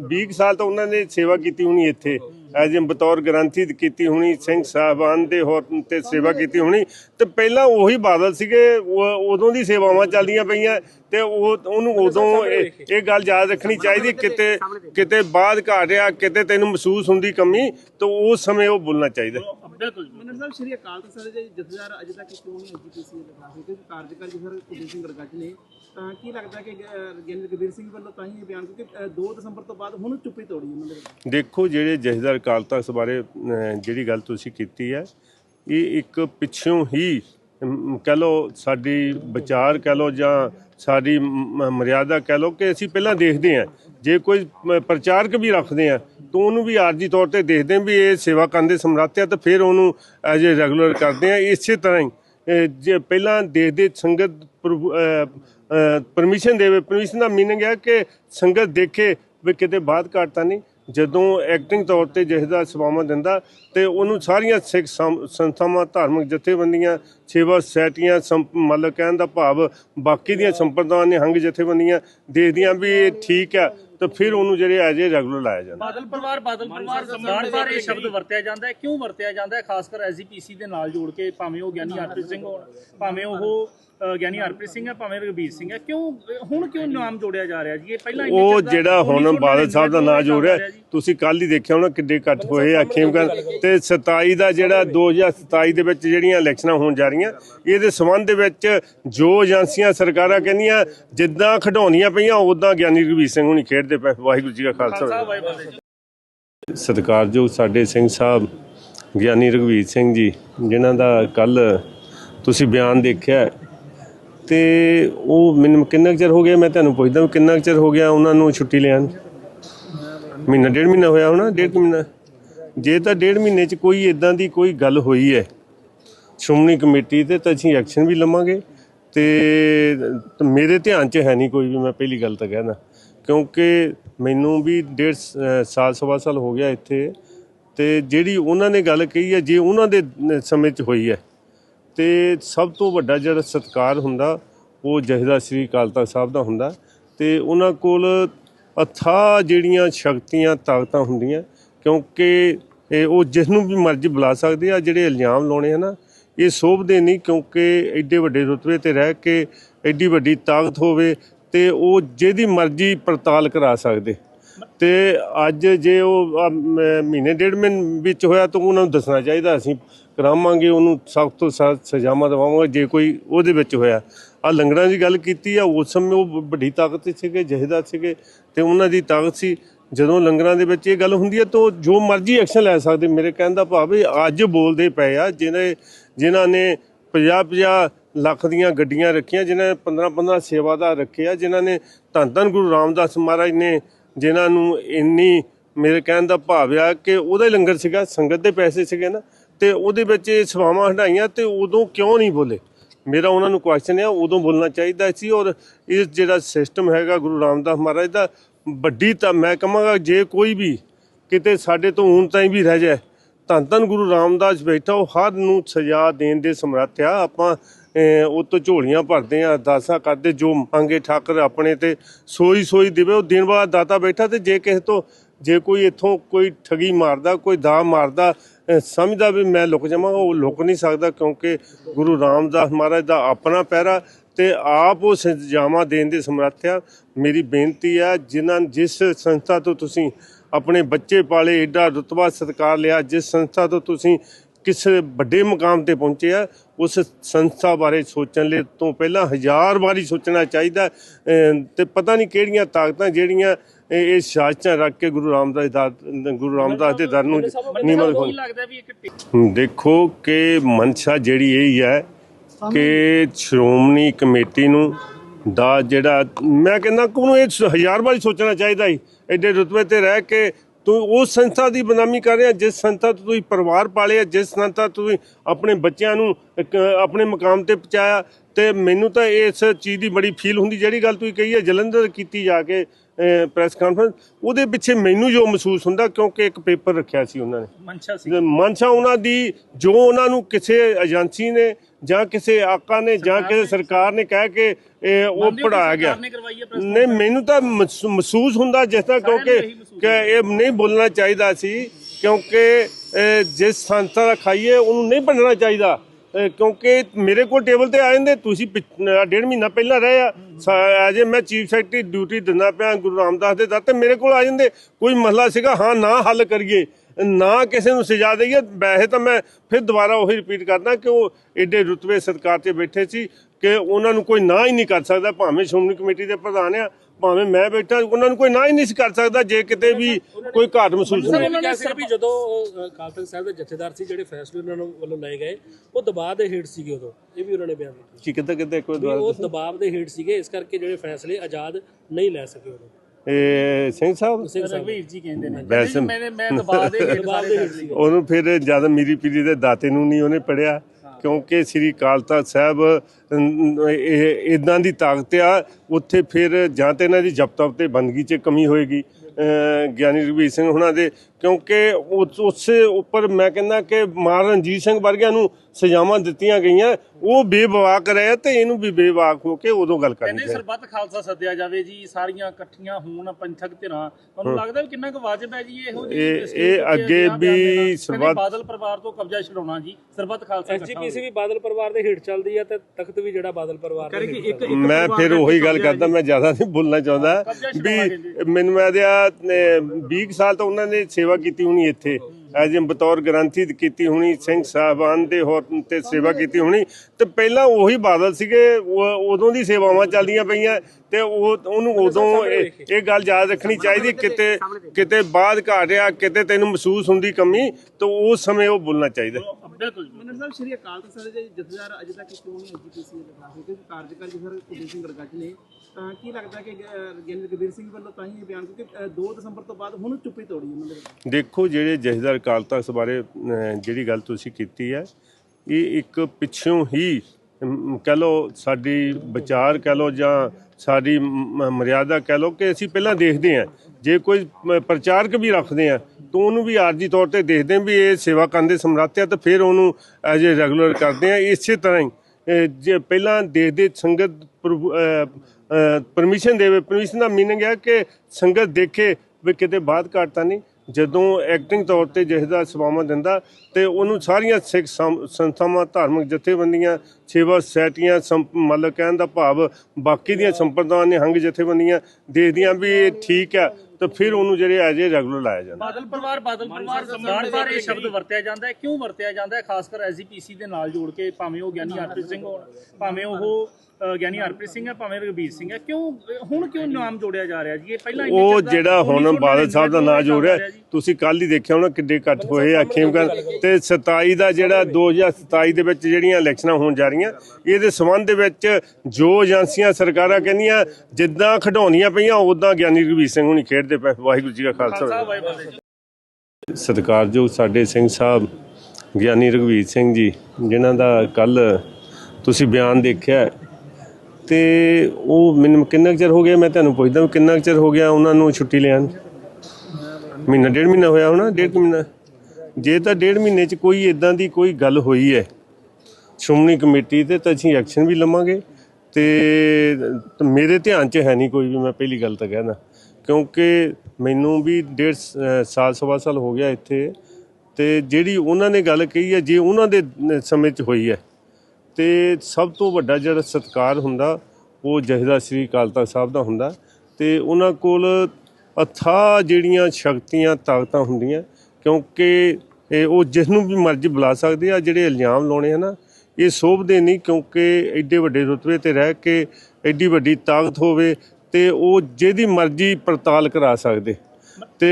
20 ਸਾਲ ਤਾਂ ਉਹਨਾਂ ਨੇ ਸੇਵਾ ਕੀਤੀ ਹੋਣੀ ਇੱਥੇ। ਐਜ ਬਤੌਰ ਗ੍ਰੰਥੀ ਕੀਤੀ ਹੋਣੀ, ਸਿੰਘ ਸਾਹਿਬਾਨ ਦੇ ਹੋਰ ਤੇ ਸੇਵਾ ਕੀਤੀ ਹੋਣੀ, ਤੇ ਪਹਿਲਾਂ ਉਹੀ ਬਾਦਲ ਸੀਗੇ ਉਦੋਂ ਦੀ ਸੇਵਾਵਾਂ ਚੱਲਦੀਆਂ ਪਈਆਂ ਤੇ ਉਹ ਉਹਨੂੰ ਉਦੋਂ ਇਹ ਇਹ ਗੱਲ ਯਾਦ ਰੱਖਣੀ ਚਾਹੀਦੀ ਕਿਤੇ ਕਿਤੇ ਬਾਅਦ ਘਾਟਿਆ ਕਿਤੇ ਤੈਨੂੰ ਮਹਿਸੂਸ ਹੁੰਦੀ ਕਮੀ ਤਾਂ ਉਸ ਸਮੇਂ ਉਹ ਬੋਲਣਾ ਚਾਹੀਦਾ। ਬਿਲਕੁਲ ਜੀ। ਮੰਨਣ ਸਾਹਿਬ ਸ਼੍ਰੀ ਅਕਾਲ ਤਖਤ ਸਾਹਿਬ ਦੇ ਜਥੇਦਾਰ ਅਜੇ ਤੱਕ ਕਿਉਂ ਨਹੀਂ ਐਜੀਪੀਸੀ ਲਗਾ ਰਹੇ? ਕਿਉਂਕਿ ਕਾਰਜਕਾਰੀ ਸਰ ਕੁਲਦੀਪ ਸਿੰਘ ਗੜਗੱਜ ਨੇ। ਤਾਂ ਕੀ ਲੱਗਦਾ ਕਿ ਅਹ, ਗਿਆਨੀ ਕਬੀਰ ਸਿੰਘ ਵੱਲੋਂ ਤਾਂ ਹੀ ਇਹ ਬਿਆਨ ਕਿਉਂਕਿ ਅਹ, 2 ਦਸੰਬਰ ਤੋਂ ਬਾਅਦ ਹੁਣ ਚੁੱਪੀ ਤੋੜੀ ਉਹਨਾਂ ਦੇ ਵੱਲੋਂ। ਦੇਖੋ ਜਿਹੜੇ ਜਥੇਦਾਰ ਅਕਾਲ ਤਖਤ ਬਾਰੇ ਜਿਹੜੀ ਗੱਲ ਤੁਸੀਂ ਕੀਤੀ ਹੈ ਇਹ ਇੱਕ ਪਿੱਛੋਂ ਹੀ ਕਹਿ ਲਓ ਸਾਡੀ ਵਿਚਾਰ ਕਹਿ ਲਓ ਜਾਂ ਸਾਡੀ ਮਰਿਆਦਾ ਕਹਿ ਲਓ ਕਿ ਅਸੀਂ ਪਹਿਲਾਂ ਦੇਖਦੇ ਹਾਂ। ਜੇ ਕੋਈ ਪ੍ਰਚਾਰਕ ਵੀ ਰੱਖਦੇ ਆ ਤਾਂ ਉਹਨੂੰ ਵੀ ਆਰਜੀ ਤੌਰ ਤੇ ਦੇਖਦੇ ਹਾਂ ਵੀ ਇਹ ਸੇਵਾ ਕਰਨ ਦੇ ਸਮਰੱਥ ਆ ਤਾਂ ਫਿਰ ਉਹਨੂੰ ਐਜ ਏ ਰੈਗੂਲਰ ਕਰਦੇ ਆ ਇਸੇ ਤਰ੍ਹਾਂ ਹੀ ਜੇ ਪਹਿਲਾਂ ਦੇਖਦੇ ਸੰਗਤ ਪਰਮਿਸ਼ਨ ਦੇਵੇ, ਪਰਮਿਸ਼ਨ ਦਾ ਮੀਨਿੰਗ ਹੈ ਕਿ ਸੰਗਤ ਦੇਖੇ ਵੀ ਕਿਤੇ ਬਾਤ ਘਾਟ ਤਾਂ ਨਹੀਂ। ਜਦੋਂ ਐਕਟਿੰਗ ਤੌਰ ਤੇ ਜਿਹਦਾ ਸੇਵਾਵਾਂ ਦਿੰਦਾ ਤੇ ਉਹਨੂੰ ਸਾਰੀਆਂ ਸਿੱਖ ਸੰਸਥਾਵਾਂ ਧਾਰਮਿਕ ਜਥੇਬੰਦੀਆਂ ਸੇਵਾ ਸੰਪ- ਮਤਲਬ ਕਹਿਣ ਦਾ ਭਾਵ ਬਾਕੀ ਦੀਆਂ ਸੰਪਰਦਾਵਾਂ ਨੇ ਹੰਗ ਜਥੇਬੰਦੀਆਂ ਦੇਖਦੀਆਂ ਵੀ ਇਹ ਠੀਕ ਹੈ ਤਾਂ ਫਿਰ ਉਹਨੂੰ ਜਿਹੜੇ ਐਜ ਏ ਰੈਗੂਲਰ ਲਾਇਆ ਜਾਂਦਾ। ਬਾਦਲ ਪਰਿਵਾਰ ਬਾਦਲ ਪਰਿਵਾਰ ਬਾਰ ਬਾਰ ਇਹ ਸ਼ਬਦ ਵਰਤਿਆ ਜਾਂਦਾ ਹੈ। ਕਿਉਂ ਵਰਤਿਆ ਜਾਂਦਾ ਹੈ? ਖਾਸ ਕਰ ਐਸਜੀਪੀਸੀ ਦੇ ਨਾਲ ਜੋੜ ਕੇ ਭਾਵੇਂ ਉਹ ਗਿਆਨੀ ਹਰਪ੍ਰੀਤ ਸਿੰਘ ਹੋਣ ਭਾਵੇਂ ਉਹ ਗਿਆਨੀ ਹਰਪ੍ਰੀਤ ਸਿੰਘ ਹੈ ਭਾਵੇਂ ਰਘਬੀਰ ਸਿੰਘ ਹੈ। ਕਿਉਂ ਹੁਣ ਕਿਉਂ ਨਾਮ ਜੋੜਿਆ ਜਾ ਰਿਹਾ ਜੀ? ਇਹ ਪਹਿਲਾਂ ਉਹ ਜਿਹੜਾ ਹੁਣ 1999 ਬਾਦਲ ਸਾਹਿਬ ਦਾ ਨਾਂ ਜੋੜ ਰਿਹਾ ਜੀ। ਤੁਸੀਂ ਕੱਲ ਹੀ ਦੇਖਿਆ ਹੋਣਾ ਕਿੱਡੇ ਇਕੱਠ ਹੋਏ ਆ ਖੇਮਗੜ ਤੇ 27 ਦਾ ਜਿਹੜਾ 2027 ਦੇ ਵਿੱਚ ਜਿਹੜੀਆਂ ਇਲੈਕਸ਼ਨਾਂ ਹੋਣ ਜਾ ਰਹੀਆਂ ਇਹਦੇ ਸੰਬੰਧ ਦੇ ਵਿੱਚ ਜੋ ਏਜੰਸੀਆਂ ਸਰਕਾਰਾਂ ਕਹਿੰਦੀਆਂ ਜਿੱਦਾਂ ਖਡਾਉਣੀਆਂ ਪਈਆਂ ਉਦਾਂ ਗਿਆਨੀ ਰਘਬੀਰ ਸਿੰਘ ਹੁਣੀ ਖੇਡਦੇ ਪਏ। ਵਾਹਿਗੁਰੂ ਜੀ ਕਾ ਖਾਲਸਾ ਸਤਿਕਾਰਯੋਗ ਸਾਡੇ ਸਿੰਘ ਸਾਹਿਬ ਗਿਆਨੀ ਰਘਵੀਰ ਸਿੰਘ ਜੀ ਜਿਨ੍ਹਾਂ ਦਾ ਕੱਲ ਤੁਸੀਂ ਬਿਆਨ ਦੇਖਿਆ ਤੇ ਉਹ ਮੈਨੂੰ ਕਿੰਨਾ ਕੁ ਚਿਰ ਹੋ ਗਿਆ, ਮੈਂ ਤੁਹਾਨੂੰ ਪੁੱਛਦਾ ਵੀ ਕਿੰਨਾ ਕੁ ਚਿਰ ਹੋ ਗਿਆ ਉਹਨਾਂ ਨੂੰ ਛੁੱਟੀ ਲੈਣ? ਮਹੀਨਾ, ਡੇਢ ਮਹੀਨਾ ਹੋਇਆ ਹੋਣਾ? ਡੇਢ ਕੁ ਮਹੀਨਾ? ਜੇ ਤਾਂ ਡੇਢ ਮਹੀਨੇ 'ਚ ਕੋਈ ਇਦਾਂ ਦੀ ਕੋਈ ਗੱਲ ਹੋਈ ਹੈ, ਸ਼੍ਰੋਮਣੀ ਕਮੇਟੀ ਤੇ ਤਾਂ ਅਸੀਂ ਐਕਸ਼ਨ ਵੀ ਲਵਾਂਗੇ ਤੇ ਮੇਰੇ ਧਿਆਨ 'ਚ ਹੈ ਨਹੀਂ ਕੋਈ ਵੀ ਮੈਂ ਪਹਿਲੀ ਗੱਲ ਤਾਂ ਕਹਿਣਾ। ਕਿਉਂਕਿ ਮੈਨੂੰ ਵੀ ਡੇਢ ਸ- ਸਾਲ, ਸਵਾ ਸਾਲ ਹੋ ਗਿਆ ਇੱਥੇ ਤੇ ਜਿਹੜੀ ਉਹਨਾਂ ਨੇ ਗੱਲ ਕਹੀ ਹੈ, ਜੇ ਉਹਨਾਂ ਦੇ ਸਮੇਂ 'ਚ ਹੋਈ ਹੈ ਤੇ ਸਭ ਤੋਂ ਵੱਡਾ ਜਿਹੜਾ ਸਤਕਾਰ ਹੁੰਦਾ, ਉਹ ਜਹਦਾ ਸ੍ਰੀ ਅਕਾਲ ਤਖਤ ਸਾਹਿਬ ਦਾ ਹੁੰਦਾ। ਤੇ ਉਹਨਾਂ ਕੋਲ ਅਥਾਹ ਜਿਹੜੀਆਂ ਸ਼ਕਤੀਆਂ, ਤਾਕਤਾਂ ਹੁੰਦੀਆਂ, ਕਿਉਂਕਿ ਇਹ ਉਹ ਜਿਸ ਨੂੰ ਵੀ ਮਰਜ਼ੀ ਬੁਲਾ ਸਕਦੇ ਆ, ਜਿਹੜੇ ਇਲਜ਼ਾਮ ਲਾਉਣੇ ਹਨ, ਇਹ ਸੋਭਦੇ ਨਹੀਂ, ਕਿਉਂਕਿ ਐਡੇ ਵੱਡੇ ਰੁਤਬੇ ਤੇ ਰਹਿ ਕੇ ਐਡੀ ਵੱਡੀ ਤਾਕਤ ਹੋਵੇ ਤੇ ਉਹ ਜਿਹਦੀ ਮਰਜ਼ੀ ਪੜਤਾਲ ਕਰਾ ਸਕਦੇ। ਤੇ ਅੱਜ ਜੇ ਉਹ ਮਹੀਨੇ ਡੇਢ ਮਹੀਨੇ ਵਿੱਚ ਹੋਇਆ ਤਾਂ ਉਹਨਾਂ ਨੂੰ ਦੱਸਣਾ ਚਾਹੀਦਾ, ਅਸੀਂ ਕਰਾਵਾਂਗੇ, ਉਹਨੂੰ ਸਖਤ ਤੋਂ ਸਖਤ ਸਜ਼ਾਵਾਂ ਦਵਾਵਾਂਗੇ, ਜੇ ਕੋਈ ਉਹਦੇ ਵਿੱਚ ਹੋਇਆ। ਆ ਲੰਗਰਾਂ ਦੀ ਗੱਲ ਕੀਤੀ ਆ, ਉਸ ਸਮੇਂ ਉਹ ਵੱਡੀ ਤਾਕਤ ਸੀਗੇ ਜਹੇਦਾਰ ਸੀਗੇ, ਤੇ ਉਹਨਾਂ ਦੀ ਤਾਕਤ ਸੀ। ਜਦੋਂ ਲੰਗਰਾਂ ਦੇ ਵਿੱਚ ਇਹ ਗੱਲ ਹੁੰਦੀ ਹੈ ਤਾਂ ਉਹ ਜੋ ਮਰਜ਼ੀ ਐਕਸ਼ਨ ਲੈ ਸਕਦੇ, ਮੇਰੇ ਕਹਿਣ ਦਾ ਭਾਵ ਇਹ ਅੱਜ ਬੋਲਦੇ ਪਏ ਆ, ਜਿਹਨੇ ਜਿਨ੍ਹਾਂ ਨੇ 50 50 ਲੱਖ ਦੀਆਂ ਗੱਡੀਆਂ ਰੱਖੀਆਂ ਜਿਨ੍ਹਾਂ ਨੇ 15 15 ਸੇਵਾਦਾਰ ਰੱਖੇ ਆ ਜਿਨ੍ਹਾਂ ਨੇ ਧੰਨ ਧੰਨ ਗੁਰੂ ਰਾਮਦਾਸ ਮਹਾਰਾਜ ਨੇ ਜਿਨ੍ਹਾਂ ਨੂੰ ਇੰਨੀ ਮੇਰੇ ਕਹਿਣ ਦਾ ਭਾਵ ਆ ਕਿ ਉਹਦਾ ਹੀ ਲੰਗਰ ਸੀਗਾ, ਸੰਗਤ ਦੇ ਪੈਸੇ ਸੀਗੇ ਨਾ। ਤੇ ਉਹਦੇ ਵਿੱਚ ਇਹ ਸੇਵਾਵਾਂ ਹਟਾਈਆਂ ਤੇ ਉਦੋਂ ਕਿਉਂ ਨਹੀਂ ਬੋਲੇ? ਮੇਰਾ ਉਹਨਾਂ ਨੂੰ ਕੁਐਸਚਨ ਹੈ ਉਦੋਂ ਬੋਲਣਾ ਚਾਹੀਦਾ ਸੀ ਔਰ ਇਹ ਜਿਹੜਾ ਸਿਸਟਮ ਹੈਗਾ ਗੁਰੂ ਰਾਮਦਾਸ ਮਹਾਰਾਜ ਦਾ, ਵੱਡੀ ਤਾਂ ਮੈਂ ਕਹਾਂਗਾ ਜੇ ਕੋਈ ਵੀ ਕਿਤੇ ਸਾਡੇ ਤੋਂ ਹੁਣ ਤਾਈਂ ਵੀ ਰਹਿ ਜਾਏ, ਧੰਨ ਧੰਨ ਗੁਰੂ ਰਾਮਦਾਸ ਬੈਠਾ, ਉਹ ਹਰ ਨੂੰ ਸਜ਼ਾ ਦੇਣ ਦੇ ਸਮਰੱਥ ਆ। ਆਪਾਂ ਉਹ ਤੋਂ ਝੋਲੀਆਂ ਭਰਦੇ ਆ ਅਰਦਾਸਾਂ ਕਰਦੇ, ਜੋ ਮੰਗੇ ਠਾਕਰ ਆਪਣੇ ਤੇ ਸੋਈ ਸੋਈ ਦੇਵੇ, ਉਹ ਦਿਨ ਬਾਅਦ ਦਾਤਾ ਬੈਠਾ ਤੇ ਜੇ ਕਿਸੇ ਤੋਂ, ਜੇ ਕੋਈ ਇੱਥੋਂ ਕੋਈ ਠਗੀ ਮਾਰਦਾ, ਕੋਈ ਦਾ ਮਾਰਦਾ ਸਮਝਦਾ ਵੀ ਮੈਂ ਲੁਕ ਜਾਵਾਂਗਾ ਉਹ ਲੁਕ ਨਹੀਂ ਸਕਦਾ ਕਿਉਂਕਿ ਗੁਰੂ ਰਾਮਦਾਸ ਮਹਾਰਾਜ ਦਾ ਆਪਣਾ ਪਹਿਰਾ ਤੇ ਆਪ ਉਹ ਸਜ਼ਾਵਾਂ ਦੇਣ ਦੇ ਸਮਰੱਥ। ਆ ਮੇਰੀ ਬੇਨਤੀ ਆ ਜਿਨ੍ਹਾਂ, ਜਿਸ ਸੰਸਥਾ ਤੋਂ ਤੁਸੀਂ ਆਪਣੇ ਬੱਚੇ ਪਾਲੇ ਏਡਾ ਰੁਤਬਾ ਸਤਕਾਰ ਲਿਆ, ਜਿਸ ਸੰਸਥਾ ਤੋਂ ਤੁਸੀਂ ਕਿਸੇ ਵੱਡੇ ਮੁਕਾਮ ਤੇ ਪਹੁੰਚੇ ਆ ਉਸ ਸੰਸਥਾ ਬਾਰੇ ਸੋਚਣ ਲਈ ਤੋਂ ਪਹਿਲਾਂ ਹਜ਼ਾਰ ਵਾਰੀ ਸੋਚਣਾ ਚਾਹੀਦਾ ਤੇ ਪਤਾ ਨਹੀਂ ਕਿਹੜੀਆਂ ਤਾਕਤਾਂ ਜਿਹੜੀਆਂ ਇਹ ਸ਼ਾਸਤਾਂ ਰੱਖ ਕੇ ਗੁਰੂ ਰਾਮਦਾਸ ਦਾ ਗੁਰੂ ਰਾਮਦਾਸ ਦੇ ਦਰ ਨੂੰ ਨੀਮਾ ਕੀ ਲੱਗਦਾ ਵੀ ਇੱਕ ਟਿ- ਦੇਖੋ ਕਿ ਮਨਸ਼ਾ ਜਿਹੜੀ ਇਹ ਹੀ ਹੈ ਕਿ ਸ਼੍ਰੋਮਣੀ ਕਮੇਟੀ ਨੂੰ ਦਾ ਜਿਹੜਾ ਮੈਂ ਕਹਿੰਦਾ ਕਿ ਉਹਨੂੰ ਇਹ ਹਜ਼ਾਰ ਵਾਰੀ ਸੋਚਣਾ ਚਾਹੀਦਾ ਸੀ। ਐਡੇ ਰੁਤਬੇ ਤੇ ਰਹਿ ਕੇ ਤੂੰ ਉਸ ਸੰਸਥਾ ਦੀ ਬਦਨਾਮੀ ਕਰ ਰਿਹਾ, ਜਿਸ ਸੰਸਥਾ ਤੋਂ ਤੁਸੀਂ ਪਰਿਵਾਰ ਪਾਲਿਆ, ਜਿਸ ਸੰਸਥਾ ਤੋਂ ਤੁਸੀਂ ਆਪਣੇ ਬੱਚਿਆਂ ਨੂੰ ਆਪਣੇ ਮਕਾਮ ਤੇ ਪਹੁੰਚਾਇਆ, ਤੇ ਮੈਨੂੰ ਤਾਂ ਇਸ ਚੀਜ਼ ਦੀ ਬੜੀ ਫੀਲ ਹੁੰਦੀ, ਜਿਹੜੀ ਗੱਲ ਤੁਸੀਂ ਕਹੀ ਹੈ, ਜਲੰਧਰ ਕੀਤੀ ਜਾ ਕੇ ਪ੍ਰੈਸ ਕਾਨਫਰੰਸ ਉਹਦੇ ਪਿੱਛੇ ਮੈਨੂੰ ਜੋ ਮਹਿਸੂਸ ਹੁੰਦਾ ਕਿਉਂਕਿ ਇੱਕ ਪੇਪਰ ਰੱਖਿਆ ਸੀ ਉਹਨਾਂ ਨੇ। ਮਨਸ਼ਾ ਸੀ। ਮਨਸ਼ਾ ਉਹਨਾਂ ਦੀ ਜੋ ਉਹਨਾਂ ਨੂੰ ਕਿਸੇ ਏਜੰਸੀ ਨੇ ਜਾਂ ਕਿਸੇ ਆਕਾ ਨੇ ਜਾਂ ਕਿਸੇ ਸਰਕਾਰ ਨੇ ਕਹਿ ਕੇ ਉਹ ਪੜਾਇਆ ਗਿਆ। ਨਹੀਂ ਮੈਨੂੰ ਤਾਂ ਮਹਿਸ- ਮਹਿਸੂਸ ਹੁੰਦਾ ਜਿਸ ਤਰ੍ਹਾਂ ਕਿਉਂਕਿ ਇਹੀ ਨਹੀਂ ਬੋਲਣਾ ਚਾਹੀਦਾ ਸੀ ਕਿਉਂਕਿ ਜਿਸ ਸੰਸਥਾ ਦਾ ਖਾਈਏ ਉਹਨੂੰ ਨਹੀਂ ਬਣਨਾ ਚਾਹੀਦਾ। ਕਿਉਂਕਿ ਮੇਰੇ ਕੋਲ ਟੇਬਲ ਤੇ ਆ ਜਾਂਦੇ, ਤੁਸੀਂ ਪਿਛ- ਡੇਢ ਮਹੀਨਾ ਪਹਿਲਾਂ ਰਹੇ ਆ। ਐਜੇ ਮੈਂ ਚੀਫ ਸੈਕਟਰੀ ਡਿਊਟੀ ਦਿੰਦਾ ਪਿਆ, ਗੁਰੂ ਰਾਮਦਾਸ ਦੇ ਦਰ ਮੇਰੇ ਕੋਲ ਆ ਜਾਂਦੇ। ਕੋਈ ਮਸਲਾ ਸੀਗਾ, ਹਾਂ, ਨਾ ਹੱਲ ਕਰੀਏ, ਨਾ ਕਿਸੇ ਨੂੰ ਸਜ਼ਾ ਦਈਏ, ਵੈਸੇ ਤਾਂ ਮੈਂ ਫਿਰ ਦੁਬਾਰਾ ਉਹੀ ਰਿਪੀਟ ਕਰਦਾ ਕਿ ਉਹ ਐਡੇ ਰੁਤਬੇ ਸਤਕਾਰ ਤੇ ਬੈਠੇ ਸੀ ਕਿ ਉਹਨਾਂ ਨੂੰ ਕੋਈ ਨਾ ਹੀ ਨਹੀਂ ਕਰ ਸਕਦਾ, ਭਾਵੇਂ ਸ਼੍ਰੋਮਣੀ ਕਮੇਟੀ ਦੇ ਪ੍ਰਧਾਨ ਆ। ਭਾਵੇਂ ਮੈਂ ਬੈਠਾ ਉਹਨਾਂ ਨੂੰ ਕੋਈ ਨਾ ਹੀ ਨਹੀਂ ਸੀ ਕਰ ਸਕਦਾ ਜੇ ਕਿਤੇ ਵੀ ਕੋਈ ਘਾਟ ਮਹਿਸੂਸ ਸਰ ਹੋਵੇ ਉਹਨਾਂ ਨੇ ਕਿਹਾ ਵੀ ਜਦੋਂ ਉਹ ਅਕਾਲ ਤਖਤ ਸਾਹਿਬ ਦੇ ਜਥੇਦਾਰ ਸੀ ਜਿਹੜੇ ਫੈਸਲੇ ਉਹਨਾਂ ਨੂੰ ਵੱਲੋਂ ਲਏ ਗਏ ਉਹ ਦਬਾਅ ਦੇ ਹੇਠ ਸੀਗੇ ਉਦੋਂ। ਇਹ ਵੀ ਉਹਨਾਂ ਨੇ ਬਿਆਨ ਕੀਤਾ ਜੀ ਕਿਤੇ ਕਿਤੇ ਕੋਈ ਵੀ ਉਹ ਦਬਾਅ ਦੇ ਹੇਠ ਸੀਗੇ ਇਸ ਕਰਕੇ ਜਿਹੜੇ ਫੈਸਲੇ ਆਜ਼ਾਦ ਨਹੀਂ ਲੈ ਸਕੇ ਉਦੋਂ। ਇਹ ਸਿੰਘ ਸਾਹਿਬ? ਸਿੰਘ ਸਾਹਿਬ। ਰਘਵੀਰ ਜੀ ਕਹਿੰਦੇ ਨੇ। ਵੈਸੇ- ਮੈਂ ਮੈਂ ਦਬਾ ਦੇ ਦਬਾਅ ਦੇ ਹੇਠ ਸੀਗੇ। ਉਹਨੂੰ ਫਿਰ ਜ਼ਿਆਦਾ ਮੀਰੀ ਪੀਰੀ ਦੇ ਦਾਤੇ ਨੂੰ ਨਹੀਂ ਉਹਨੇ ਪੜਿਆ ਕਿਉਂਕਿ ਸ੍ਰੀ ਅਕਾਲ ਤਖਤ ਸਾਹਿਬ ਇਹ ਇਦਾਂ ਦੀ ਤਾਕਤ ਆ, ਉੱਥੇ ਫਿਰ ਜਾਂ ਤੇ ਇਹਨਾਂ ਦੀ ਜਪਤਪ ਤੇ ਬੰਦਗੀ 'ਚ ਕਮੀ ਹੋਏਗੀ। ਗਿਆਨੀ ਰਘਵੀਰ ਸਿੰਘ ਹੁਣਾਂ ਦੇ ਕਿਉਂਕਿ ਉਸ- ਉਸੇ ਉੱਪਰ ਮੈਂ ਕਹਿੰਦਾ ਕਿ ਮਹਾਰਾਜਾ ਰਣਜੀਤ ਸਿੰਘ ਵਰਗਿਆਂ ਨੂੰ ਸਜ਼ਾਵਾਂ ਦਿੱਤੀਆਂ ਗਈਆਂ। ਉਹ ਬੇਬਵਾਕ ਰਹੇ ਤੇ ਇਹਨੂੰ ਵੀ ਬੇਵਾਕ ਹੋ ਕੇ ਉਦੋਂ ਗੱਲ ਕਰਨੀ ਚਾਹੀਦੀ। ਸਰਬੱਤ ਖਾਲਸਾ ਸੱਦਿਆ ਜਾਵੇ ਜੀ ਸਾਰੀਆਂ ਇਕੱਠੀਆਂ ਹੋਣ ਪੰਥਕ ਧਿਰਾਂ। ਤੁਹਾਨੂੰ ਲੱਗਦਾ ਵੀ ਕਿੰਨਾ ਕੁ ਵਾਜਬ ਹੈ ਜੀ ਇਹੋ? ਜਿਹੀ ਇਹ- ਅੱਗੇ ਵੀ। ਸਰਬੱਤ- ਬਾਦਲ ਪਰਿਵਾਰ ਤੋਂ ਕਬਜ਼ਾ ਛਡਾਉਣਾ ਜੀ ਸਰਬੱਤ ਖਾਲਸਾ ਐਸਜੀਪੀਸੀ ਵੀ ਬਾਦਲ ਪਰਿਵਾਰ ਦੇ ਹੇਠ ਚੱਲਦੀ ਹੈ ਤੇ ਤਖਤ ਵੀ ਜਿਹੜਾ ਬਾਦਲ ਪਰਿਵਾਰ ਦੇ ਮੈਂ ਫਿਰ ਉਹੀ ਗੱਲ ਕਰਦਾ ਮੈਂ ਜ਼ਿਆਦਾ ਨਹੀਂ ਬੋਲਣਾ ਚਾਹੁੰਦਾ ਵੀ। ਮੈਨੂੰ ਮੈਂ ਦਿਆ 20 ਸਾਲ ਤਾਂ ਉਹਨਾਂ ਨੇ ਸੇਵਾ ਕੀਤੀ ਹੋਣੀ ਇੱਥੇ। ਐਜ ਬਤੌਰ ਗ੍ਰੰਥੀ ਕੀਤੀ ਹੋਣੀ, ਸਿੰਘ ਸਾਹਿਬਾਨ ਦੇ ਹੋਰ ਤੇ ਸੇਵਾ ਕੀਤੀ ਹੋਣੀ, ਤੇ ਪਹਿਲਾਂ ਉਹੀ ਬਾਦਲ ਸੀਗੇ, ਉਹ- ਉਦੋਂ ਦੀ ਸੇਵਾਵਾਂ ਚੱਲਦੀਆਂ ਪਈਆਂ, ਤੇ ਉਹ, ਉਹਨੂੰ ਉਦੋਂ ਇਹ ਗੱਲ ਯਾਦ ਰੱਖਣੀ ਚਾਹੀਦੀ, ਕਿਤੇ ਕਿਤੇ ਬਾਅਦ ਘਾਟਿਆ ਕਿਤੇ ਤੈਨੂੰ ਮਹਿਸੂਸ ਹੁੰਦੀ ਕਮੀ, ਤਾਂ ਉਸ ਸਮੇਂ ਉਹ ਬੋਲਣਾ ਚਾਹੀਦਾ। ਬਿਲਕੁਲ ਜੀ। ਮੰਨਣ ਸਾਹਿਬ ਸ਼੍ਰੀ ਅਕਾਲ ਤਖਤ ਸਾਹਿਬ ਦੇ ਜਥੇਦਾਰ ਅਜੇ ਤੱਕ ਕਿਉਂ ਨਹੀਂ ਐਜੀਪੀਸੀ ਲਗਾ ਰਹੇ ਕਿਉਂਕਿ ਕਾਰਜਕਾਰੀ ਸਰ ਕੁਲਦੀਪ ਸਿੰਘ ਗੜਗੱਜ ਨੇ ਤਾਂ ਕੀ ਲੱਗਦਾ ਕਿ ਅਹ, ਗਿਆਨੀ ਕਬੀਰ ਸਿੰਘ ਵੱਲੋਂ ਤਾਂ ਹੀ ਇਹ ਬਿਆਨ ਕਿਉਂਕਿ ਅਹ, 2 ਦਸੰਬਰ ਤੋਂ ਬਾਅਦ ਹੁਣ ਚੁੱਪੀ ਤੋੜੀ ਉਹਨਾਂ ਦੇ ਵੱਲੋਂ। ਦੇਖੋ ਜਿਹੜੇ ਜਥੇਦਾਰ ਅਕਾਲ ਤਖਤ ਬਾਰੇ ਜਿਹੜੀ ਗੱਲ ਤੁਸੀਂ ਕੀਤੀ ਹੈ ਇਹ ਇੱਕ ਪਿੱਛੋਂ ਹੀ ਕਹਿ ਲਓ ਸਾਡੀ ਵਿਚਾਰ ਕਹਿ ਲਓ ਜਾਂ ਸਾਡੀ ਮਰਿਆਦਾ ਕਹਿ ਲਓ ਕਿ ਅਸੀਂ ਪਹਿਲਾਂ ਦੇਖਦੇ ਹਾਂ ਜੇ ਕੋਈ ਪ੍ਰਚਾਰਕ ਵੀ ਰੱਖਦੇ ਆ, ਤਾਂ ਉਹਨੂੰ ਵੀ ਆਰਜੀ ਤੌਰ ਤੇ ਦੇਖਦੇ ਵੀ ਇਹ ਸੇਵਾ ਕਰਨ ਦੇ ਸਮਰੱਥ ਆ, ਤਾਂ ਫਿਰ ਉਹਨੂੰ ਐਜ ਏ ਰੈਗੂਲਰ ਕਰਦੇ ਆ। ਇਸੇ ਤਰ੍ਹਾਂ ਹੀ ਜੇ ਪਹਿਲਾਂ ਦੇਖਦੇ ਸੰਗਤ ਪਰਮਿਸ਼ਨ ਦੇਵੇ, ਪਰਮਿਸ਼ਨ ਦਾ ਮੀਨਿੰਗ ਹੈ ਕਿ ਸੰਗਤ ਦੇਖੇ ਵੀ ਕਿਤੇ ਬਾਤ ਘਾਟ ਤਾਂ ਨਹੀਂ। ਜਦੋਂ ਐਕਟਿੰਗ ਤੌਰ ਤੇ ਜਿਹਦਾ ਸੇਵਾਵਾਂ ਦਿੰਦਾ, ਤੇ ਉਹਨੂੰ ਸਾਰੀਆਂ ਸਿੱਖ ਸੰ- ਸੰਸਥਾਵਾਂ, ਧਾਰਮਿਕ ਜਥੇਬੰਦੀਆਂ, ਸੇਵਾ ਸੁਸਾਇਟੀਆਂ, ਸੰਪ- ਮਤਲਬ ਕਹਿਣ ਦਾ ਭਾਵ ਬਾਕੀ ਦੀਆਂ ਸੰਪਰਦਾਵਾਂ ਨੇ ਹੰਗ ਜਥੇਬੰਦੀਆਂ ਦੇਖਦੀਆਂ ਵੀ ਇਹ ਠੀਕ ਹੈ ਤਾਂ ਫਿਰ ਉਹਨੂੰ ਜਿਹੜੇ ਐਜ ਏ ਰੈਗੂਲਰ ਲਾਇਆ ਜਾਂਦਾ। ਬਾਦਲ ਪਰਿਵਾਰ ਬਾਦਲ ਪਰਿਵਾਰ ਬਾਰ ਬਾਰ ਇਹ ਸ਼ਬਦ ਵਰਤਿਆ ਜਾਂਦਾ ਹੈ। ਕਿਉਂ ਵਰਤਿਆ ਜਾਂਦਾ ਹੈ? ਖਾਸ ਕਰ ਐਸਜੀਪੀਸੀ ਦੇ ਨਾਲ ਜੋੜ ਕੇ ਭਾਵੇਂ ਉਹ ਗਿਆਨੀ ਹਰਪ੍ਰੀਤ ਸਿੰਘ ਹੋਣ ਭਾਵੇਂ ਉਹ ਗਿਆਨੀ ਹਰਪ੍ਰੀਤ ਸਿੰਘ ਹੈ ਭਾਵੇਂ ਰਘਬੀਰ ਸਿੰਘ ਹੈ। ਕਿਉਂ ਹੁਣ ਕਿਉਂ ਨਾਮ ਜੋੜਿਆ ਜਾ ਰਿਹਾ ਜੀ? ਇਹ ਪਹਿਲਾਂ ਇੰਨੇ ਉਹ ਜਿਹੜਾ ਹੁਣ 1999 ਬਾਦਲ ਸਾਹਿਬ ਦਾ ਨਾਂ ਜੋੜਿਆ। ਤੁਸੀਂ ਕੱਲ ਹੀ ਦੇਖਿਆ ਹੋਣਾ ਕਿੱਡੇ ਇਕੱਠ ਹੋਏ ਆ ਖੇਮਗੜ ਤੇ 27 ਦਾ ਜਿਹੜਾ 2027 ਦੇ ਵਿੱਚ ਜਿਹੜੀਆਂ ਇਲੈਕਸ਼ਨਾਂ ਹੋਣ ਜਾ ਰਹੀਆਂ ਇਹਦੇ ਸੰਬੰਧ ਦੇ ਵਿੱਚ ਜੋ ਏਜੰਸੀਆਂ ਸਰਕਾਰਾਂ ਕਹਿੰਦੀਆਂ ਜਿੱਦਾਂ ਖਡਾਉਣੀਆਂ ਪਈਆਂ ਉਦਾਂ ਗਿਆਨੀ ਰਘਬੀਰ ਸਿੰਘ ਹੁਣੀ ਖੇਡਦੇ ਪਏ। ਵਾਹਿਗੁਰੂ ਜੀ ਕਾ ਖਾਲਸਾ। ਸਤਿਕਾਰਯੋਗ ਸਾਡੇ ਸਿੰਘ ਸਾਹਿਬ ਗਿਆਨੀ ਰਘਵੀਰ ਸਿੰਘ ਜੀ ਜਿਨ੍ਹਾਂ ਦਾ ਕੱਲ ਤੁਸੀਂ ਬਿਆਨ ਦੇਖਿਆ ਤੇ ਉਹ ਮੈਨੂੰ ਕਿੰਨਾ ਕੁ ਚਿਰ ਹੋ ਗਿਆ, ਮੈਂ ਤੁਹਾਨੂੰ ਪੁੱਛਦਾ ਵੀ ਕਿੰਨਾ ਕੁ ਚਿਰ ਹੋ ਗਿਆ ਉਹਨਾਂ ਨੂੰ ਛੁੱਟੀ ਲੈਣ? ਮਹੀਨਾ, ਡੇਢ ਮਹੀਨਾ ਹੋਇਆ ਹੋਣਾ? ਡੇਢ ਕੁ ਮਹੀਨਾ? ਜੇ ਤਾਂ ਡੇਢ ਮਹੀਨੇ 'ਚ ਕੋਈ ਇਦਾਂ ਦੀ ਕੋਈ ਗੱਲ ਹੋਈ ਹੈ, ਸ਼੍ਰੋਮਣੀ ਕਮੇਟੀ ਤੇ ਤਾਂ ਅਸੀਂ ਐਕਸ਼ਨ ਵੀ ਲਵਾਂਗੇ ਤੇ ਮੇਰੇ ਧਿਆਨ 'ਚ ਹੈ ਨਹੀਂ ਕੋਈ ਵੀ ਮੈਂ ਪਹਿਲੀ ਗੱਲ ਤਾਂ ਕਹਿਣਾ। ਕਿਉਂਕਿ ਮੈਨੂੰ ਵੀ ਡੇਢ ਸ- ਸਾਲ, ਸਵਾ ਸਾਲ ਹੋ ਗਿਆ ਇੱਥੇ ਤੇ ਜਿਹੜੀ ਉਹਨਾਂ ਨੇ ਗੱਲ ਕਹੀ ਹੈ, ਜੇ ਉਹਨਾਂ ਦੇ ਸਮੇਂ 'ਚ ਹੋਈ ਹੈ ਤੇ ਸਭ ਤੋਂ ਵੱਡਾ ਜਿਹੜਾ ਸਤਕਾਰ ਹੁੰਦਾ, ਉਹ ਜਹਦਾ ਸ੍ਰੀ ਅਕਾਲ ਤਖਤ ਸਾਹਿਬ ਦਾ ਹੁੰਦਾ। ਤੇ ਉਹਨਾਂ ਕੋਲ ਅਥਾ ਜਿਹੜੀਆਂ ਸ਼ਕਤੀਆਂ, ਤਾਕਤਾਂ ਹੁੰਦੀਆਂ, ਕਿਉਂਕਿ ਇਹ ਉਹ ਜਿਸ ਨੂੰ ਵੀ ਮਰਜ਼ੀ ਬੁਲਾ ਸਕਦੇ ਆ, ਜਿਹੜੇ ਇਲਜ਼ਾਮ ਲਾਉਣੇ ਹਨ, ਇਹ ਸੋਭਦੇ ਨਹੀਂ, ਕਿਉਂਕਿ ਐਡੇ ਵੱਡੇ ਰੁਤਬੇ ਤੇ ਰਹਿ ਕੇ ਐਡੀ ਵੱਡੀ ਤਾਕਤ ਹੋਵੇ ਤੇ ਉਹ ਜਿਹਦੀ ਮਰਜ਼ੀ ਪੜਤਾਲ ਕਰਾ ਸਕਦੇ। ਤੇ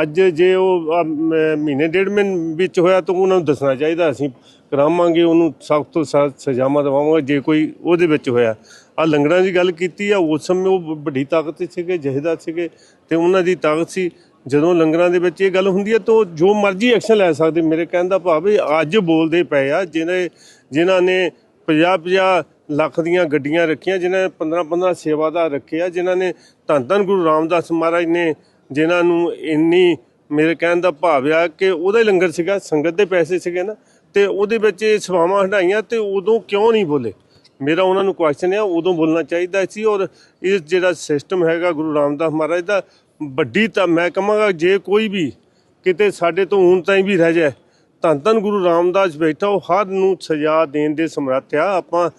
ਅੱਜ ਜੇ ਉਹ ਮਹੀਨੇ ਡੇਢ ਮਹੀਨੇ ਵਿੱਚ ਹੋਇਆ ਤਾਂ ਉਹਨਾਂ ਨੂੰ ਦੱਸਣਾ ਚਾਹੀਦਾ, ਅਸੀਂ ਕਰਾਵਾਂਗੇ, ਉਹਨੂੰ ਸਖਤ ਤੋਂ ਸਖਤ ਸਜ਼ਾਵਾਂ ਦਵਾਵਾਂਗੇ, ਜੇ ਕੋਈ ਉਹਦੇ ਵਿੱਚ ਹੋਇਆ। ਆ ਲੰਗਰਾਂ ਦੀ ਗੱਲ ਕੀਤੀ ਆ, ਉਸ ਸਮੇਂ ਉਹ ਵੱਡੀ ਤਾਕਤ ਸੀਗੇ ਜਹੇਦਾਰ ਸੀਗੇ, ਤੇ ਉਹਨਾਂ ਦੀ ਤਾਕਤ ਸੀ। ਜਦੋਂ ਲੰਗਰਾਂ ਦੇ ਵਿੱਚ ਇਹ ਗੱਲ ਹੁੰਦੀ ਹੈ ਤਾਂ ਉਹ ਜੋ ਮਰਜ਼ੀ ਐਕਸ਼ਨ ਲੈ ਸਕਦੇ, ਮੇਰੇ ਕਹਿਣ ਦਾ ਭਾਵ ਇਹ ਅੱਜ ਬੋਲਦੇ ਪਏ ਆ, ਜਿਹਨੇ ਜਿਨ੍ਹਾਂ ਨੇ 50 50 ਲੱਖ ਦੀਆਂ ਗੱਡੀਆਂ ਰੱਖੀਆਂ ਜਿਨ੍ਹਾਂ ਨੇ 15 15 ਸੇਵਾਦਾਰ ਰੱਖੇ ਆ ਜਿਨ੍ਹਾਂ ਨੇ ਧੰਨ ਧੰਨ ਗੁਰੂ ਰਾਮਦਾਸ ਮਹਾਰਾਜ ਨੇ ਜਿਨ੍ਹਾਂ ਨੂੰ ਇੰਨੀ ਮੇਰੇ ਕਹਿਣ ਦਾ ਭਾਵ ਆ ਕਿ ਉਹਦਾ ਹੀ ਲੰਗਰ ਸੀਗਾ, ਸੰਗਤ ਦੇ ਪੈਸੇ ਸੀਗੇ ਨਾ। ਤੇ ਉਹਦੇ ਵਿੱਚ ਇਹ ਸੇਵਾਵਾਂ ਹਟਾਈਆਂ ਤੇ ਉਦੋਂ ਕਿਉਂ ਨਹੀਂ ਬੋਲੇ? ਮੇਰਾ ਉਹਨਾਂ ਨੂੰ ਕੁਐਸਚਨ ਹੈ ਉਦੋਂ ਬੋਲਣਾ ਚਾਹੀਦਾ ਸੀ ਔਰ ਇਹ ਜਿਹੜਾ ਸਿਸਟਮ ਹੈਗਾ ਗੁਰੂ ਰਾਮਦਾਸ ਮਹਾਰਾਜ ਦਾ, ਵੱਡੀ ਤਾਂ ਮੈਂ ਕਹਾਂਗਾ ਜੇ ਕੋਈ ਵੀ ਕਿਤੇ ਸਾਡੇ ਤੋਂ ਹੁਣ ਤਾਈਂ ਵੀ ਰਹਿ ਜਾਏ, ਧੰਨ ਧੰਨ ਗੁਰੂ ਰਾਮਦਾਸ ਬੈਠਾ, ਉਹ ਹਰ ਨੂੰ ਸਜ਼ਾ ਦੇਣ ਦੇ ਸਮਰੱਥ ਆ। ਆਪਾਂ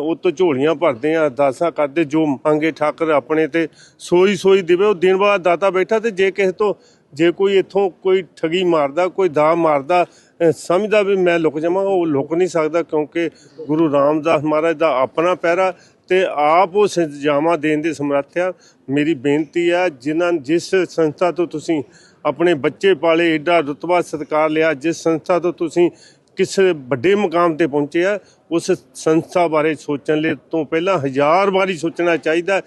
ਉਹ ਤੋਂ ਝੋਲੀਆਂ ਭਰਦੇ ਆ ਅਰਦਾਸਾਂ ਕਰਦੇ, ਜੋ ਮੰਗੇ ਠਾਕਰ ਆਪਣੇ ਤੇ ਸੋਈ ਸੋਈ ਦੇਵੇ, ਉਹ ਦਿਨ ਬਾਅਦ ਦਾਤਾ ਬੈਠਾ ਤੇ ਜੇ ਕਿਸੇ ਤੋਂ, ਜੇ ਕੋਈ ਇੱਥੋਂ ਕੋਈ ਠਗੀ ਮਾਰਦਾ, ਕੋਈ ਦਾ ਮਾਰਦਾ ਸਮਝਦਾ ਵੀ ਮੈਂ ਲੁਕ ਜਾਵਾਂਗਾ ਉਹ ਲੁਕ ਨਹੀਂ ਸਕਦਾ ਕਿਉਂਕਿ ਗੁਰੂ ਰਾਮਦਾਸ ਮਹਾਰਾਜ ਦਾ ਆਪਣਾ ਪਹਿਰਾ ਤੇ ਆਪ ਉਹ ਸਜ਼ਾਵਾਂ ਦੇਣ ਦੇ ਸਮਰੱਥ। ਆ ਮੇਰੀ ਬੇਨਤੀ ਆ ਜਿਨ੍ਹਾਂ, ਜਿਸ ਸੰਸਥਾ ਤੋਂ ਤੁਸੀਂ ਆਪਣੇ ਬੱਚੇ ਪਾਲੇ ਏਡਾ ਰੁਤਬਾ ਸਤਿਕਾਰ ਲਿਆ, ਜਿਸ ਸੰਸਥਾ ਤੋਂ ਤੁਸੀਂ ਕਿਸੇ ਵੱਡੇ ਮੁਕਾਮ ਤੇ ਪਹੁੰਚੇ ਆ ਉਸ ਸੰਸਥਾ ਬਾਰੇ ਸੋਚਣ ਲਈ ਤੋਂ ਪਹਿਲਾਂ ਹਜ਼ਾਰ ਵਾਰੀ ਸੋਚਣਾ ਚਾਹੀਦਾ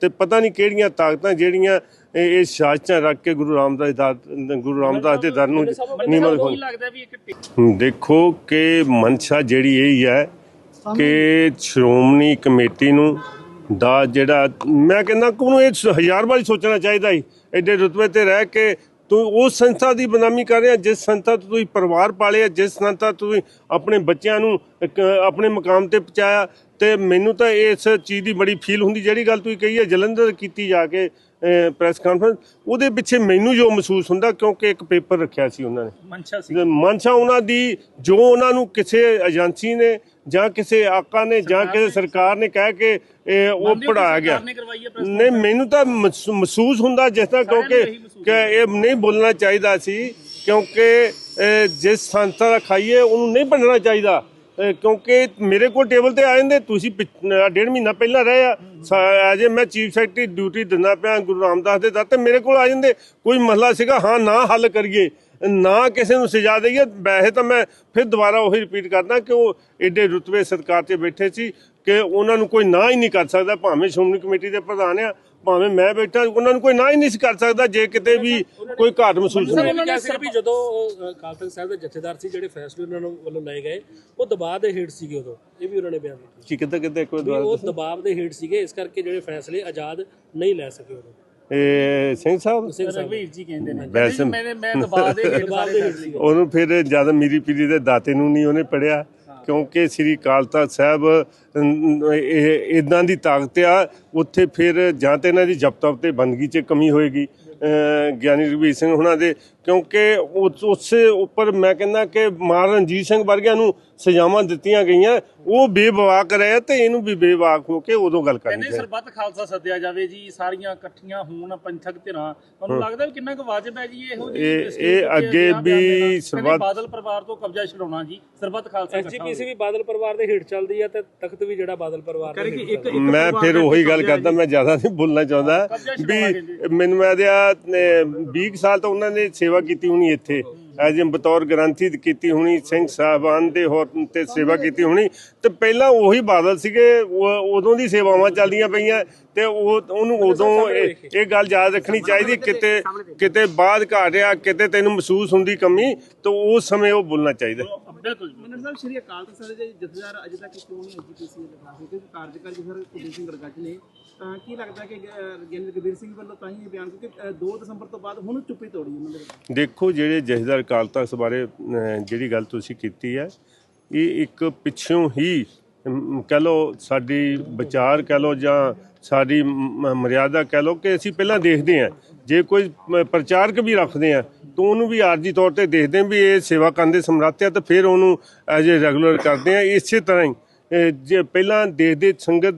ਤੇ ਪਤਾ ਨਹੀਂ ਕਿਹੜੀਆਂ ਤਾਕਤਾਂ ਜਿਹੜੀਆਂ ਇਹ ਸਾਜ਼ਿਸ਼ਾਂ ਰੱਖ ਕੇ ਗੁਰੂ ਰਾਮਦਾਸ ਦਾ ਗੁਰੂ ਰਾਮਦਾਸ ਦੇ ਦਰ ਨੂੰ ਨੀਮਾ ਟਿ- ਦੇਖੋ ਕਿ ਮਨਸ਼ਾ ਜਿਹੜੀ ਇਹ ਹੀ ਹੈ ਕਿ ਸ਼੍ਰੋਮਣੀ ਕਮੇਟੀ ਨੂੰ ਦਾ ਜਿਹੜਾ ਮੈਂ ਕਹਿੰਦਾ ਕਿ ਉਹਨੂੰ ਇਹ ਹਜ਼ਾਰ ਵਾਰੀ ਸੋਚਣਾ ਚਾਹੀਦਾ ਸੀ। ਐਡੇ ਰੁਤਬੇ ਤੇ ਰਹਿ ਕੇ ਤੂੰ ਉਸ ਸੰਸਥਾ ਦੀ ਬਦਨਾਮੀ ਕਰ ਰਿਹਾ ਜਿਸ ਸੰਸਥਾ ਤੋਂ ਤੁਸੀਂ ਪਰਿਵਾਰ ਪਾਲਿਆ ਜਿਸ ਸੰਸਥਾ ਤੋਂ ਤੁਸੀਂ ਆਪਣੇ ਬੱਚਿਆਂ ਨੂੰ ਆਪਣੇ ਮਕਾਮ ਤੇ ਪਹੁੰਚਾਇਆ। ਤੇ ਮੈਨੂੰ ਤਾਂ ਇਸ ਚੀਜ਼ ਦੀ ਬੜੀ ਫੀਲ ਹੁੰਦੀ ਜਿਹੜੀ ਗੱਲ ਤੁਸੀਂ ਕਹੀ ਹੈ ਜਲੰਧਰ ਕੀਤੀ ਜਾ ਕੇ ਪ੍ਰੈਸ ਕਾਨਫਰੰਸ ਉਹਦੇ ਪਿੱਛੇ ਮੈਨੂੰ ਜੋ ਮਹਿਸੂਸ ਹੁੰਦਾ ਕਿਉਂਕਿ ਇੱਕ ਪੇਪਰ ਰੱਖਿਆ ਸੀ ਉਹਨਾਂ ਨੇ। ਮਨਸ਼ਾ ਸੀ। ਮਨਸ਼ਾ ਉਹਨਾਂ ਦੀ ਜੋ ਉਹਨਾਂ ਨੂੰ ਕਿਸੇ ਏਜੰਸੀ ਨੇ ਜਾਂ ਕਿਸੇ ਆਕਾ ਨੇ ਜਾਂ ਕਿਸੇ ਸਰਕਾਰ ਨੇ ਕਹਿ ਕੇ ਇਹ ਉਹ ਪੜਾਇਆ ਗਿਆ। ਸਰਕਾਰ ਨਹੀਂ ਮੈਨੂੰ ਤਾਂ ਮਹਿਸ- ਮਹਿਸੂਸ ਹੁੰਦਾ ਜਿਸ ਤਰ੍ਹਾਂ ਕਿਉਂਕਿ ਕਿ ਇਹ ਨਹੀਂ ਬੋਲਣਾ ਚਾਹੀਦਾ ਸੀ ਕਿਉਂਕਿ ਜਿਸ ਸੰਸਥਾ ਦਾ ਖਾਈਏ ਉਹਨੂੰ ਨਹੀਂ ਬਣਨਾ ਚਾਹੀਦਾ। ਕਿਉਂਕਿ ਮੇਰੇ ਕੋਲ ਟੇਬਲ ਤੇ ਆ ਜਾਂਦੇ ਤੁਸੀਂ ਡੇਢ ਮਹੀਨਾ ਪਹਿਲਾਂ ਰਹੇ ਆ। ਅਜੇ ਮੈਂ ਚੀਫ ਸੈਕਟਰੀ ਡਿਊਟੀ ਦਿੰਦਾ ਪਿਆ ਗੁਰੂ ਰਾਮਦਾਸ ਦੇ ਦਰ ਤੇ ਮੇਰੇ ਕੋਲ ਆ ਜਾਂਦੇ। ਕੋਈ ਮਸਲਾ ਸੀਗਾ ਹਾਂ ਨਾ ਹੱਲ ਕਰੀਏ ਨਾ ਕਿਸੇ ਨੂੰ ਸਜ਼ਾ ਦਈਏ। ਵੈਸੇ ਤਾਂ ਮੈਂ ਫਿਰ ਦੁਬਾਰਾ ਉਹੀ ਰਿਪੀਟ ਕਰਦਾ ਕਿ ਉਹ ਏਡੇ ਰੁਤਬੇ ਸਤਕਾਰ ਤੇ ਬੈਠੇ ਸੀ। ਕਿ ਉਹਨਾਂ ਨੂੰ ਕੋਈ ਨਾ ਹੀ ਨਹੀਂ ਕਰ ਸਕਦਾ ਭਾਵੇਂ ਸ਼੍ਰੋਮਣੀ ਕਮੇਟੀ ਦੇ ਪ੍ਰਧਾਨ ਆ ਭਾਵੇਂ ਮੈਂ ਬੈਠਾ ਉਹਨਾਂ ਨੂੰ ਕੋਈ ਨਾ ਹੀ ਨਹੀਂ ਕਰ ਸਕਦਾ ਜੇ ਕਿਤੇ ਵੀ ਕੋਈ ਘਾਟ ਮਹਿਸੂਸ ਸਰ ਹੋਵੇ। ਉਹਨਾਂ ਨੇ ਕਿਹਾ ਵੀ ਜਦੋਂ ਅਕਾਲ ਤਖਤ ਸਾਹਿਬ ਦੇ ਜਥੇਦਾਰ ਸੀ ਜਿਹੜੇ ਫੈਸਲੇ ਉਹਨਾਂ ਨੂੰ ਵੱਲੋਂ ਲਏ ਗਏ ਉਹ ਦਬਾਅ ਦੇ ਹੇਠ ਸੀਗੇ ਉਦੋਂ। ਇਹ ਵੀ ਉਹਨਾਂ ਨੇ ਬਿਆਨ ਦਿੱਤਾ। ਜੀ ਕਿਤੇ ਕਿਤੇ ਕੋਈ ਵੀ ਦੁਬਾਰਾ ਉਹ ਦਬਾਅ ਦੇ ਹੇਠ ਸੀਗੇ ਇਸ ਕਰਕੇ ਜਿਹੜੇ ਫੈਸਲੇ ਆਜ਼ਾਦ ਨਹੀਂ ਲੈ ਸਕੇ ਉਦੋਂ। ਇਹ ਸਿੰਘ ਸਾਹਿਬ? ਰਘਵੀਰ ਜੀ ਕਹਿੰਦੇ ਨੇ। ਮੈਂ ਮੈਂ ਦਬਾਅ ਦੇ ਹੇਠ ਉਹਨੂੰ ਫਿਰ ਜ਼ਿਆਦਾ ਮੀਰੀ ਪੀਰੀ ਦੇ ਦਾਤੇ ਨੂੰ ਨਹੀਂ ਉਹਨੇ ਪੜਿਆ ਕਿਉਂਕਿ ਸ੍ਰੀ ਅਕਾਲ ਤਖਤ ਸਾਹਿਬ ਇਹ ਇਦਾਂ ਦੀ ਤਾਕਤ ਆ, ਉੱਥੇ ਫਿਰ ਜਾਂ ਤੇ ਇਹਨਾਂ ਦੀ ਜਪਤਪ ਤੇ ਬੰਦਗੀ 'ਚ ਕਮੀ ਹੋਏਗੀ ਗਿਆਨੀ ਰਘਵੀਰ ਸਿੰਘ ਹੁਣਾਂ ਦੇ, ਕਿਉਂਕਿ ਉਸ- ਉਸੇ ਉੱਪਰ ਮੈਂ ਕਹਿੰਦਾ ਕਿ ਮਹਾਰਾਜਾ ਰਣਜੀਤ ਸਿੰਘ ਵਰਗਿਆਂ ਨੂੰ ਸਜ਼ਾਵਾਂ ਦਿੱਤੀਆਂ ਗਈਆਂ ਉਹ ਬੇਬਵਾਕ ਰਹੇ ਤੇ ਇਹਨੂੰ ਵੀ ਬੇਵਾਕ ਹੋ ਕੇ ਉਦੋਂ ਗੱਲ ਕਰਨੀ ਚਾਹੀਦੀ। ਸਰਬੱਤ ਖਾਲਸਾ ਸੱਦਿਆ ਜਾਵੇ ਜੀ ਸਾਰੀਆਂ ਇਕੱਠੀਆਂ ਹੋਣ ਪੰਥਕ ਧਿਰਾਂ। ਤੁਹਾਨੂੰ ਲੱਗਦਾ ਵੀ ਕਿੰਨਾ ਕੁ ਵਾਜਬ ਹੈ ਜੀ ਇਹੋ ਜਿਹੀ ਇਹ- ਅੱਗੇ ਵੀ ਸਰਬੱਤ- ਬਾਦਲ ਪਰਿਵਾਰ ਤੋਂ ਕਬਜ਼ਾ ਛਡਾਉਣਾ ਜੀ ਸਰਬੱਤ ਖਾਲਸਾ ਐਸਜੀਪੀਸੀ ਵੀ ਬਾਦਲ ਪਰਿਵਾਰ ਦੇ ਹੇਠ ਚੱਲਦੀ ਹੈ ਤੇ ਤਖਤ ਵੀ ਜਿਹੜਾ ਬਾਦਲ ਪਰਿਵਾਰ ਦੇ ਮੈਂ ਫਿਰ ਉਹੀ ਗੱਲ ਕਰਦਾ ਮੈਂ ਜ਼ਿਆਦਾ ਨਹੀਂ ਬੋਲਣਾ ਚਾਹੁੰਦਾ। ਵੀ ਮੈਨੂੰ ਮੈਂ ਦਿਆ 20 ਸਾਲ ਤਾਂ ਉਹਨਾਂ ਨੇ ਸੇਵਾ ਕੀਤੀ ਹੋਣੀ ਇੱਥੇ। ਐਜ ਬਤੌਰ ਗ੍ਰੰਥੀ ਕੀਤੀ ਹੋਣੀ ਸਿੰਘ ਸਾਹਿਬਾਨ ਦੇ ਹੋਰ ਤੇ ਸੇਵਾ ਕੀਤੀ ਹੋਣੀ ਤੇ ਪਹਿਲਾਂ ਉਹੀ ਬਾਦਲ ਸੀਗੇ ਉਹ- ਉਦੋਂ ਦੀ ਸੇਵਾਵਾਂ ਚੱਲਦੀਆਂ ਪਈਆਂ ਤੇ ਉਹ ਉਹਨੂੰ ਉਦੋਂ ਇਹ ਇਹ ਗੱਲ ਯਾਦ ਰੱਖਣੀ ਚਾਹੀਦੀ ਕਿਤੇ ਕਿਤੇ ਬਾਅਦ ਘਾਟਿਆ ਕਿਤੇ ਤੈਨੂੰ ਮਹਿਸੂਸ ਹੁੰਦੀ ਕਮੀ ਤਾਂ ਉਸ ਸਮੇਂ ਉਹ ਬੋਲਣਾ ਚਾਹੀਦਾ। ਬਿਲਕੁਲ ਸਾਹਿਬ ਸ਼੍ਰੀ ਅਕਾਲ ਤਖਤ ਸਾਹਿਬ ਦੇ ਜਥੇਦਾਰ ਅਜੇ ਤੱਕ ਕਿਉਂ ਨਹੀਂ ਐਜੀਪੀਸੀ ਲਗਾ ਕਿਉਂਕਿ ਕਾਰਜਕਾਰੀ ਸਰ ਕੁਲਦੀਪ ਸਿੰਘ ਗੜਗੱਜ ਨੇ। ਤਾਂ ਕੀ ਲੱਗਦਾ ਕਿ ਅਹ, ਗਿਆਨੀ ਕਬੀਰ ਸਿੰਘ ਵੱਲੋਂ ਤਾਂ ਹੀ ਇਹ ਬਿਆਨ ਕਿਉਂਕਿ ਅਹ, 2 ਦਸੰਬਰ ਤੋਂ ਬਾਅਦ ਹੁਣ ਚੁੱਪੀ ਤੋੜੀ ਉਹਨਾਂ ਦੇ ਵੱਲੋਂ। ਦੇਖੋ ਜਿਹੜੇ ਜਥੇਦਾਰ ਅਕਾਲ ਤਖਤ ਬਾਰੇ ਜਿਹੜੀ ਗੱਲ ਤੁਸੀਂ ਕੀਤੀ ਹੈ, ਇਹ ਇੱਕ ਪਿੱਛੋਂ ਹੀ ਕਹਿ ਲਓ ਸਾਡੀ ਵਿਚਾਰ ਕਹਿ ਲਓ ਜਾਂ ਸਾਡੀ ਮਰਿਆਦਾ ਕਹਿ ਲਓ ਕਿ ਅਸੀਂ ਪਹਿਲਾਂ ਦੇਖਦੇ ਹਾਂ। ਜੇ ਕੋਈ ਪ੍ਰਚਾਰਕ ਵੀ ਰੱਖਦੇ ਆ ਤਾਂ ਉਹਨੂੰ ਵੀ ਆਰਜੀ ਤੌਰ ਤੇ ਦੇਖਦੇ ਹਾਂ ਵੀ ਇਹ ਸੇਵਾ ਕਰਨ ਦੇ ਸਮਰੱਥ ਆ ਤਾਂ ਫਿਰ ਉਹਨੂੰ ਐਜ ਏ ਰੈਗੂਲਰ ਕਰਦੇ ਆ ਇਸੇ ਤਰ੍ਹਾਂ ਹੀ ਜੇ ਪਹਿਲਾਂ ਦੇਖਦੇ ਸੰਗਤ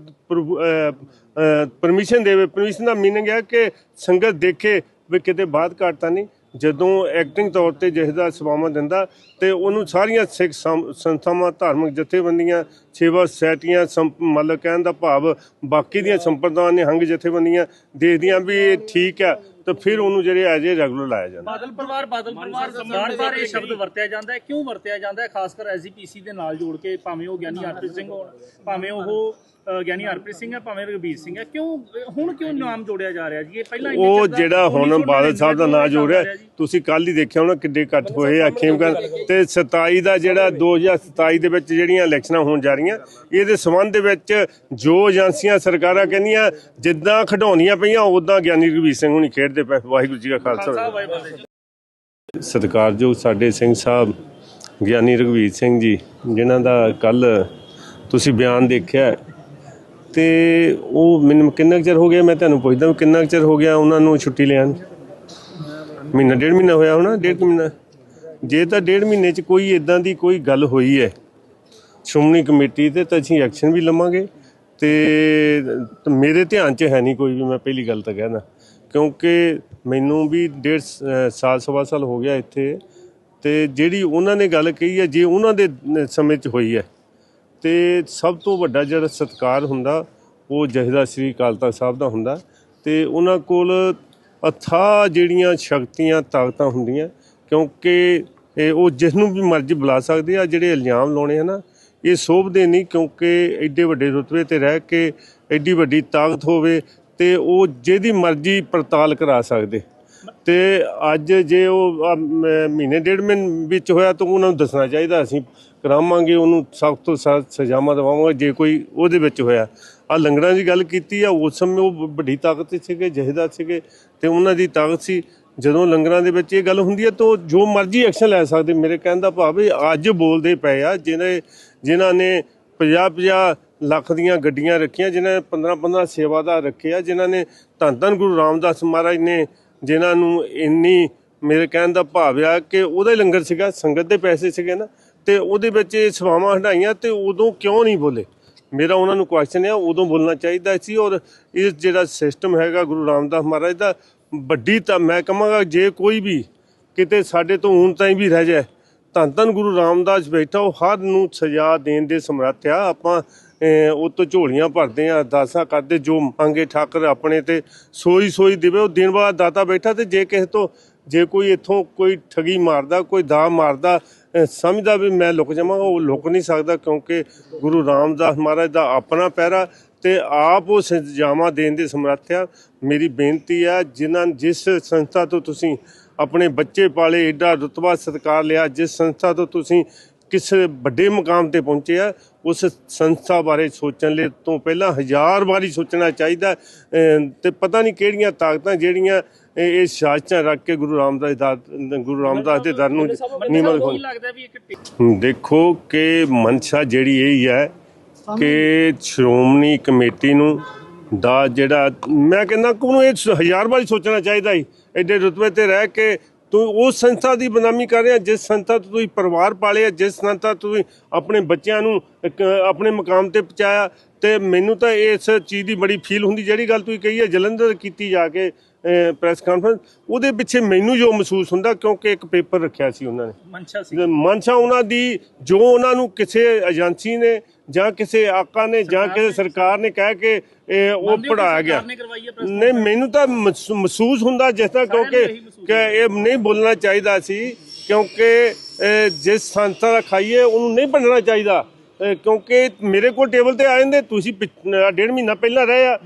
ਪਰਮਿਸ਼ਨ ਦੇਵੇ, ਪਰਮਿਸ਼ਨ ਦਾ ਮੀਨਿੰਗ ਹੈ ਕਿ ਸੰਗਤ ਦੇਖੇ ਵੀ ਕਿਤੇ ਬਾਤ ਘਾਟ ਤਾਂ ਨਹੀਂ। ਜਦੋਂ ਐਕਟਿੰਗ ਤੌਰ ਤੇ ਜਿਹਦਾ ਸੇਵਾਵਾਂ ਦਿੰਦਾ ਤੇ ਉਹਨੂੰ ਸਾਰੀਆਂ ਸਿੱਖ ਸੰਸਥਾਵਾਂ ਧਾਰਮਿਕ ਜਥੇਬੰਦੀਆਂ ਸੇਵਾ ਸੰਪ- ਮਤਲਬ ਕਹਿਣ ਦਾ ਭਾਵ ਬਾਕੀ ਦੀਆਂ ਸੰਪਰਦਾਵਾਂ ਨੇ ਹੰਗ ਜਥੇਬੰਦੀਆਂ ਦੇਖਦੀਆਂ ਵੀ ਇਹ ਠੀਕ ਆ ਤਾਂ ਫਿਰ ਉਹਨੂੰ ਜਿਹੜੇ ਐਜ ਏ ਰੈਗੂਲਰ ਲਾਇਆ ਜਾਂਦਾ। ਬਾਦਲ ਪਰਿਵਾਰ ਬਾਦਲ ਪਰਿਵਾਰ ਬਾਰ ਬਾਰ ਇਹ ਸ਼ਬਦ ਵਰਤਿਆ ਜਾਂਦਾ ਹੈ। ਕਿਉਂ ਵਰਤਿਆ ਜਾਂਦਾ ਹੈ? ਖਾਸ ਕਰ ਐਸਜੀਪੀਸੀ ਦੇ ਨਾਲ ਜੋੜ ਕੇ ਭਾਵੇਂ ਉਹ ਗਿਆਨੀ ਹਰਪ੍ਰੀਤ ਸਿੰਘ ਹੋਣ ਭਾਵੇਂ ਉਹ ਗਿਆਨੀ ਹਰਪ੍ਰੀਤ ਸਿੰਘ ਹੈ ਭਾਵੇਂ ਰਘਬੀਰ ਸਿੰਘ ਹੈ। ਕਿਉਂ ਹੁਣ ਕਿਉਂ ਨਾਮ ਜੋੜਿਆ ਜਾ ਰਿਹਾ ਜੀ? ਇਹ ਪਹਿਲਾਂ ਇੰਨੇ ਉਹ ਜਿਹੜਾ ਹੁਣ 1999 ਬਾਦਲ ਸਾਹਿਬ ਦਾ ਨਾਂ ਜੋੜਿਆ। ਤੁਸੀਂ ਕੱਲ ਹੀ ਦੇਖਿਆ ਹੋਣਾ ਕਿੱਡੇ ਇਕੱਠ ਹੋਏ ਆ ਖੇਮਗੜ ਤੇ 27 ਦਾ ਜਿਹੜਾ 2027 ਦੇ ਵਿੱਚ ਜਿਹੜੀਆਂ ਇਲੈਕਸ਼ਨਾਂ ਹੋਣ ਜਾ ਰਹੀਆਂ ਇਹਦੇ ਸੰਬੰਧ ਦੇ ਵਿੱਚ ਜੋ ਏਜੰਸੀਆਂ ਸਰਕਾਰਾਂ ਕਹਿੰਦੀਆਂ ਜਿੱਦਾਂ ਖਡਾਉਣੀਆਂ ਪਈਆਂ ਉਦਾਂ ਗਿਆਨੀ ਰਘਬੀਰ ਸਿੰਘ ਹੁਣੀ ਖੇਡਦੇ ਪਏ। ਵਾਹਿਗੁਰੂ ਜੀ ਕਾ ਖਾਲਸਾ। ਸਤਿਕਾਰਯੋਗ ਸਾਡੇ ਸਿੰਘ ਸਾਹਿਬ ਗਿਆਨੀ ਰਘਵੀਰ ਸਿੰਘ ਜੀ ਜਿਨ੍ਹਾਂ ਦਾ ਕੱਲ ਤੁਸੀਂ ਬਿਆਨ ਦੇਖਿਆ ਤੇ ਉਹ ਮੈਨੂੰ ਕਿੰਨਾ ਕੁ ਚਿਰ ਹੋ ਗਿਆ, ਮੈਂ ਤੁਹਾਨੂੰ ਪੁੱਛਦਾ ਵੀ ਕਿੰਨਾ ਕੁ ਚਿਰ ਹੋ ਗਿਆ ਉਹਨਾਂ ਨੂੰ ਛੁੱਟੀ ਲੈਣ? ਮਹੀਨਾ, ਡੇਢ ਮਹੀਨਾ ਹੋਇਆ ਹੋਣਾ? ਡੇਢ ਕੁ ਮਹੀਨਾ? ਜੇ ਤਾਂ ਡੇਢ ਮਹੀਨੇ 'ਚ ਕੋਈ ਇਦਾਂ ਦੀ ਕੋਈ ਗੱਲ ਹੋਈ ਹੈ, ਸ਼੍ਰੋਮਣੀ ਕਮੇਟੀ ਤੇ ਤਾਂ ਅਸੀਂ ਐਕਸ਼ਨ ਵੀ ਲਵਾਂਗੇ ਤੇ ਮੇਰੇ ਧਿਆਨ 'ਚ ਹੈ ਨਹੀਂ ਕੋਈ ਵੀ ਮੈਂ ਪਹਿਲੀ ਗੱਲ ਤਾਂ ਕਹਿਣਾ। ਕਿਉਂਕਿ ਮੈਨੂੰ ਵੀ ਡੇਢ ਸ- ਸਾਲ, ਸਵਾ ਸਾਲ ਹੋ ਗਿਆ ਇੱਥੇ ਤੇ ਜਿਹੜੀ ਉਹਨਾਂ ਨੇ ਗੱਲ ਕਹੀ ਹੈ, ਜੇ ਉਹਨਾਂ ਦੇ ਸਮੇਂ 'ਚ ਹੋਈ ਹੈ ਤੇ ਸਭ ਤੋਂ ਵੱਡਾ ਜਿਹੜਾ ਸਤਕਾਰ ਹੁੰਦਾ, ਉਹ ਜਹਦਾ ਸ੍ਰੀ ਅਕਾਲ ਤਖਤ ਸਾਹਿਬ ਦਾ ਹੁੰਦਾ। ਤੇ ਉਹਨਾਂ ਕੋਲ ਅਥਾਹ ਜਿਹੜੀਆਂ ਸ਼ਕਤੀਆਂ, ਤਾਕਤਾਂ ਹੁੰਦੀਆਂ, ਕਿਉਂਕਿ ਇਹ ਉਹ ਜਿਸ ਨੂੰ ਵੀ ਮਰਜ਼ੀ ਬੁਲਾ ਸਕਦੇ ਆ, ਜਿਹੜੇ ਇਲਜ਼ਾਮ ਲਾਉਣੇ ਹਨ, ਇਹ ਸੋਭਦੇ ਨਹੀਂ, ਕਿਉਂਕਿ ਐਡੇ ਵੱਡੇ ਰੁਤਬੇ ਤੇ ਰਹਿ ਕੇ ਐਡੀ ਵੱਡੀ ਤਾਕਤ ਹੋਵੇ ਤੇ ਉਹ ਜਿਹਦੀ ਮਰਜ਼ੀ ਪੜਤਾਲ ਕਰਾ ਸਕਦੇ। ਤੇ ਅੱਜ ਜੇ ਉਹ ਮਹੀਨੇ, ਡੇਢ ਮਹੀਨੇ ਵਿੱਚ ਹੋਇਆ ਤਾਂ ਉਹਨਾਂ ਨੂੰ ਦੱਸਣਾ ਚਾਹੀਦਾ, ਅਸੀਂ ਕਰਾਵਾਂਗੇ, ਉਹਨੂੰ ਸਖਤ ਤੋਂ ਸਖਤ ਸਜ਼ਾਵਾਂ ਦਵਾਵਾਂਗੇ, ਜੇ ਕੋਈ ਉਹਦੇ ਵਿੱਚ ਹੋਇਆ। ਆ ਲੰਗਰਾਂ ਦੀ ਗੱਲ ਕੀਤੀ ਆ, ਉਸ ਸਮੇਂ ਉਹ ਵੱਡੀ ਤਾਕਤ ਸੀਗੇ ਜਹੇਦਾਰ ਸੀਗੇ, ਤੇ ਉਹਨਾਂ ਦੀ ਤਾਕਤ ਸੀ। ਜਦੋਂ ਲੰਗਰਾਂ ਦੇ ਵਿੱਚ ਇਹ ਗੱਲ ਹੁੰਦੀ ਹੈ ਤਾਂ ਜੋ ਮਰਜ਼ੀ ਐਕਸ਼ਨ ਲੈ ਸਕਦੇ। ਮੇਰੇ ਕਹਿਣ ਦਾ ਭਾਵ ਹੈ ਅੱਜ ਬੋਲਦੇ ਪਏ ਆ, ਜਿਹਨੇ ਜਿਨ੍ਹਾਂ ਨੇ 50 50 ਲੱਖ ਦੀਆਂ ਗੱਡੀਆਂ ਰੱਖੀਆਂ ਜਿਨ੍ਹਾਂ ਨੇ 15 15 ਸੇਵਾਦਾਰ ਰੱਖੇ ਆ ਜਿਨ੍ਹਾਂ ਨੇ ਧੰਨ ਧੰਨ ਗੁਰੂ ਰਾਮਦਾਸ ਮਹਾਰਾਜ ਨੇ ਜਿਨ੍ਹਾਂ ਨੂੰ ਇੰਨੀ ਮੇਰੇ ਕਹਿਣ ਦਾ ਭਾਵ ਆ ਕਿ ਉਹਦਾ ਹੀ ਲੰਗਰ ਸੀਗਾ, ਸੰਗਤ ਦੇ ਪੈਸੇ ਸੀਗੇ ਨਾ। ਤੇ ਉਹਦੇ ਵਿੱਚ ਇਹ ਸਵਾਵਾਂ ਹਟਾਈਆਂ ਤੇ ਉਦੋਂ ਕਿਉਂ ਨਹੀਂ ਬੋਲੇ? ਮੇਰਾ ਉਹਨਾਂ ਨੂੰ ਕੁਐਸਚਨ ਹੈ ਉਦੋਂ ਬੋਲਣਾ ਚਾਹੀਦਾ ਸੀ ਔਰ ਇਹ ਜਿਹੜਾ ਸਿਸਟਮ ਹੈਗਾ ਗੁਰੂ ਰਾਮਦਾਸ ਮਹਾਰਾਜ ਦਾ, ਵੱਡੀ ਤਾਂ ਮੈਂ ਕਹਾਂਗਾ ਜੇ ਕੋਈ ਵੀ ਕਿਤੇ ਸਾਡੇ ਤੋਂ ਹੁਣ ਤਾਈਂ ਵੀ ਰਹਿ ਜਾਏ, ਧੰਨ ਧੰਨ ਗੁਰੂ ਰਾਮਦਾਸ ਬੈਠਾ, ਉਹ ਹਰ ਨੂੰ ਸਜ਼ਾ ਦੇਣ ਦੇ ਸਮਰੱਥ ਆ। ਆਪਾਂ ਉਹ ਤੋਂ ਝੋਲੀਆਂ ਭਰਦੇ ਆ ਅਰਦਾਸਾਂ ਕਰਦੇ, ਜੋ ਮੰਗੇ ਠਾਕਰ ਆਪਣੇ ਤੇ ਸੋਈ ਸੋਈ ਦੇਵੇ, ਉਹ ਦਿਨ ਬਾਅਦ ਦਾਤਾ ਬੈਠਾ ਤੇ ਜੇ ਕਿਸੇ ਤੋਂ, ਜੇ ਕੋਈ ਇੱਥੋਂ ਕੋਈ ਠਗੀ ਮਾਰਦਾ, ਕੋਈ ਦਾ ਮਾਰਦਾ ਸਮਝਦਾ ਵੀ ਮੈਂ ਲੁਕ ਜਾਵਾਂਗਾ ਉਹ ਲੁਕ ਨਹੀਂ ਸਕਦਾ ਕਿਉਂਕਿ ਗੁਰੂ ਰਾਮਦਾਸ ਮਹਾਰਾਜ ਦਾ ਆਪਣਾ ਪਹਿਰਾ ਤੇ ਆਪ ਉਹ ਸਜ਼ਾਵਾਂ ਦੇਣ ਦੇ ਸਮਰੱਥ। ਆ ਮੇਰੀ ਬੇਨਤੀ ਆ ਜਿਨ੍ਹਾਂ, ਜਿਸ ਸੰਸਥਾ ਤੋਂ ਤੁਸੀਂ ਆਪਣੇ ਬੱਚੇ ਪਾਲੇ ਏਡਾ ਰੁਤਬਾ ਸਤਕਾਰ ਲਿਆ, ਜਿਸ ਸੰਸਥਾ ਤੋਂ ਤੁਸੀਂ ਕਿਸੇ ਵੱਡੇ ਮੁਕਾਮ ਤੇ ਪਹੁੰਚੇ ਆ ਉਸ ਸੰਸਥਾ ਬਾਰੇ ਸੋਚਣ ਲਈ ਤੋਂ ਪਹਿਲਾਂ ਹਜ਼ਾਰ ਵਾਰੀ ਸੋਚਣਾ ਚਾਹੀਦਾ ਤੇ ਪਤਾ ਨਹੀਂ ਕਿਹੜੀਆਂ ਤਾਕਤਾਂ ਜਿਹੜੀਆਂ ਇਹ ਸ਼ਾਸਤਾਂ ਰੱਖ ਕੇ ਗੁਰੂ ਰਾਮਦਾਸ ਦਾ ਗੁਰੂ ਰਾਮਦਾਸ ਦੇ ਦਰ ਨੂੰ ਇੱਕ ਟਿ- ਦੇਖੋ ਕਿ ਮਨਸ਼ਾ ਜਿਹੜੀ ਇਹ ਹੀ ਹੈ ਕਿ ਸ਼੍ਰੋਮਣੀ ਕਮੇਟੀ ਨੂੰ ਦਾ ਜਿਹੜਾ ਮੈਂ ਕਹਿੰਦਾ ਕਿ ਉਹਨੂੰ ਇਹ ਹਜ਼ਾਰ ਵਾਰੀ ਸੋਚਣਾ ਚਾਹੀਦਾ ਹੀ ਐਡੇ ਰੁਤਬੇ ਤੇ ਰਹਿ ਕੇ ਤੂੰ ਉਸ ਸੰਸਥਾ ਦੀ ਬਦਨਾਮੀ ਕਰ ਰਿਹਾ, ਜਿਸ ਸੰਸਥਾ ਤੋਂ ਤੁਸੀਂ ਪਰਿਵਾਰ ਪਾਲਿਆ, ਜਿਸ ਸੰਸਥਾ ਤੋਂ ਤੁਸੀਂ ਆਪਣੇ ਬੱਚਿਆਂ ਨੂੰ ਆਪਣੇ ਮਕਾਮ ਤੇ ਪਹੁੰਚਾਇਆ, ਤੇ ਮੈਨੂੰ ਤਾਂ ਇਸ ਚੀਜ਼ ਦੀ ਬੜੀ ਫੀਲ ਹੁੰਦੀ, ਜਿਹੜੀ ਗੱਲ ਤੁਸੀਂ ਕਹੀ ਹੈ, ਜਲੰਧਰ ਕੀਤੀ ਜਾ ਕੇ ਪ੍ਰੈਸ ਕਾਨਫਰੰਸ ਉਹਦੇ ਪਿੱਛੇ ਮੈਨੂੰ ਜੋ ਮਹਿਸੂਸ ਹੁੰਦਾ ਕਿਉਂਕਿ ਇੱਕ ਪੇਪਰ ਰੱਖਿਆ ਸੀ ਉਹਨਾਂ ਨੇ। ਮਨਸ਼ਾ ਸੀ। ਮਨਸ਼ਾ ਉਹਨਾਂ ਦੀ ਜੋ ਉਹਨਾਂ ਨੂੰ ਕਿਸੇ ਏਜੰਸੀ ਨੇ ਜਾਂ ਕਿਸੇ ਆਕਾ ਨੇ ਜਾਂ ਕਿਸੇ ਸਰਕਾਰ ਨੇ ਕਹਿ ਕੇ ਉਹ ਪੜਾਇਆ ਗਿਆ। ਨਹੀਂ ਮੈਨੂੰ ਤਾਂ ਮਹਿਸ- ਮਹਿਸੂਸ ਹੁੰਦਾ ਜਿਸ ਤਰ੍ਹਾਂ ਕਿਉਂਕਿ ਇਹੀ ਨਹੀਂ ਬੋਲਣਾ ਚਾਹੀਦਾ ਸੀ ਕਿਉਂਕਿ ਜਿਸ ਸੰਸਥਾ ਦਾ ਖਾਈਏ ਉਹਨੂੰ ਨਹੀਂ ਬਣਨਾ ਚਾਹੀਦਾ। ਕਿਉਂਕਿ ਮੇਰੇ ਕੋਲ ਟੇਬਲ ਤੇ ਆ ਜਾਂਦੇ, ਤੁਸੀਂ ਪਿਛ- ਡੇਢ ਮਹੀਨਾ ਪਹਿਲਾਂ ਰਹੇ ਆ।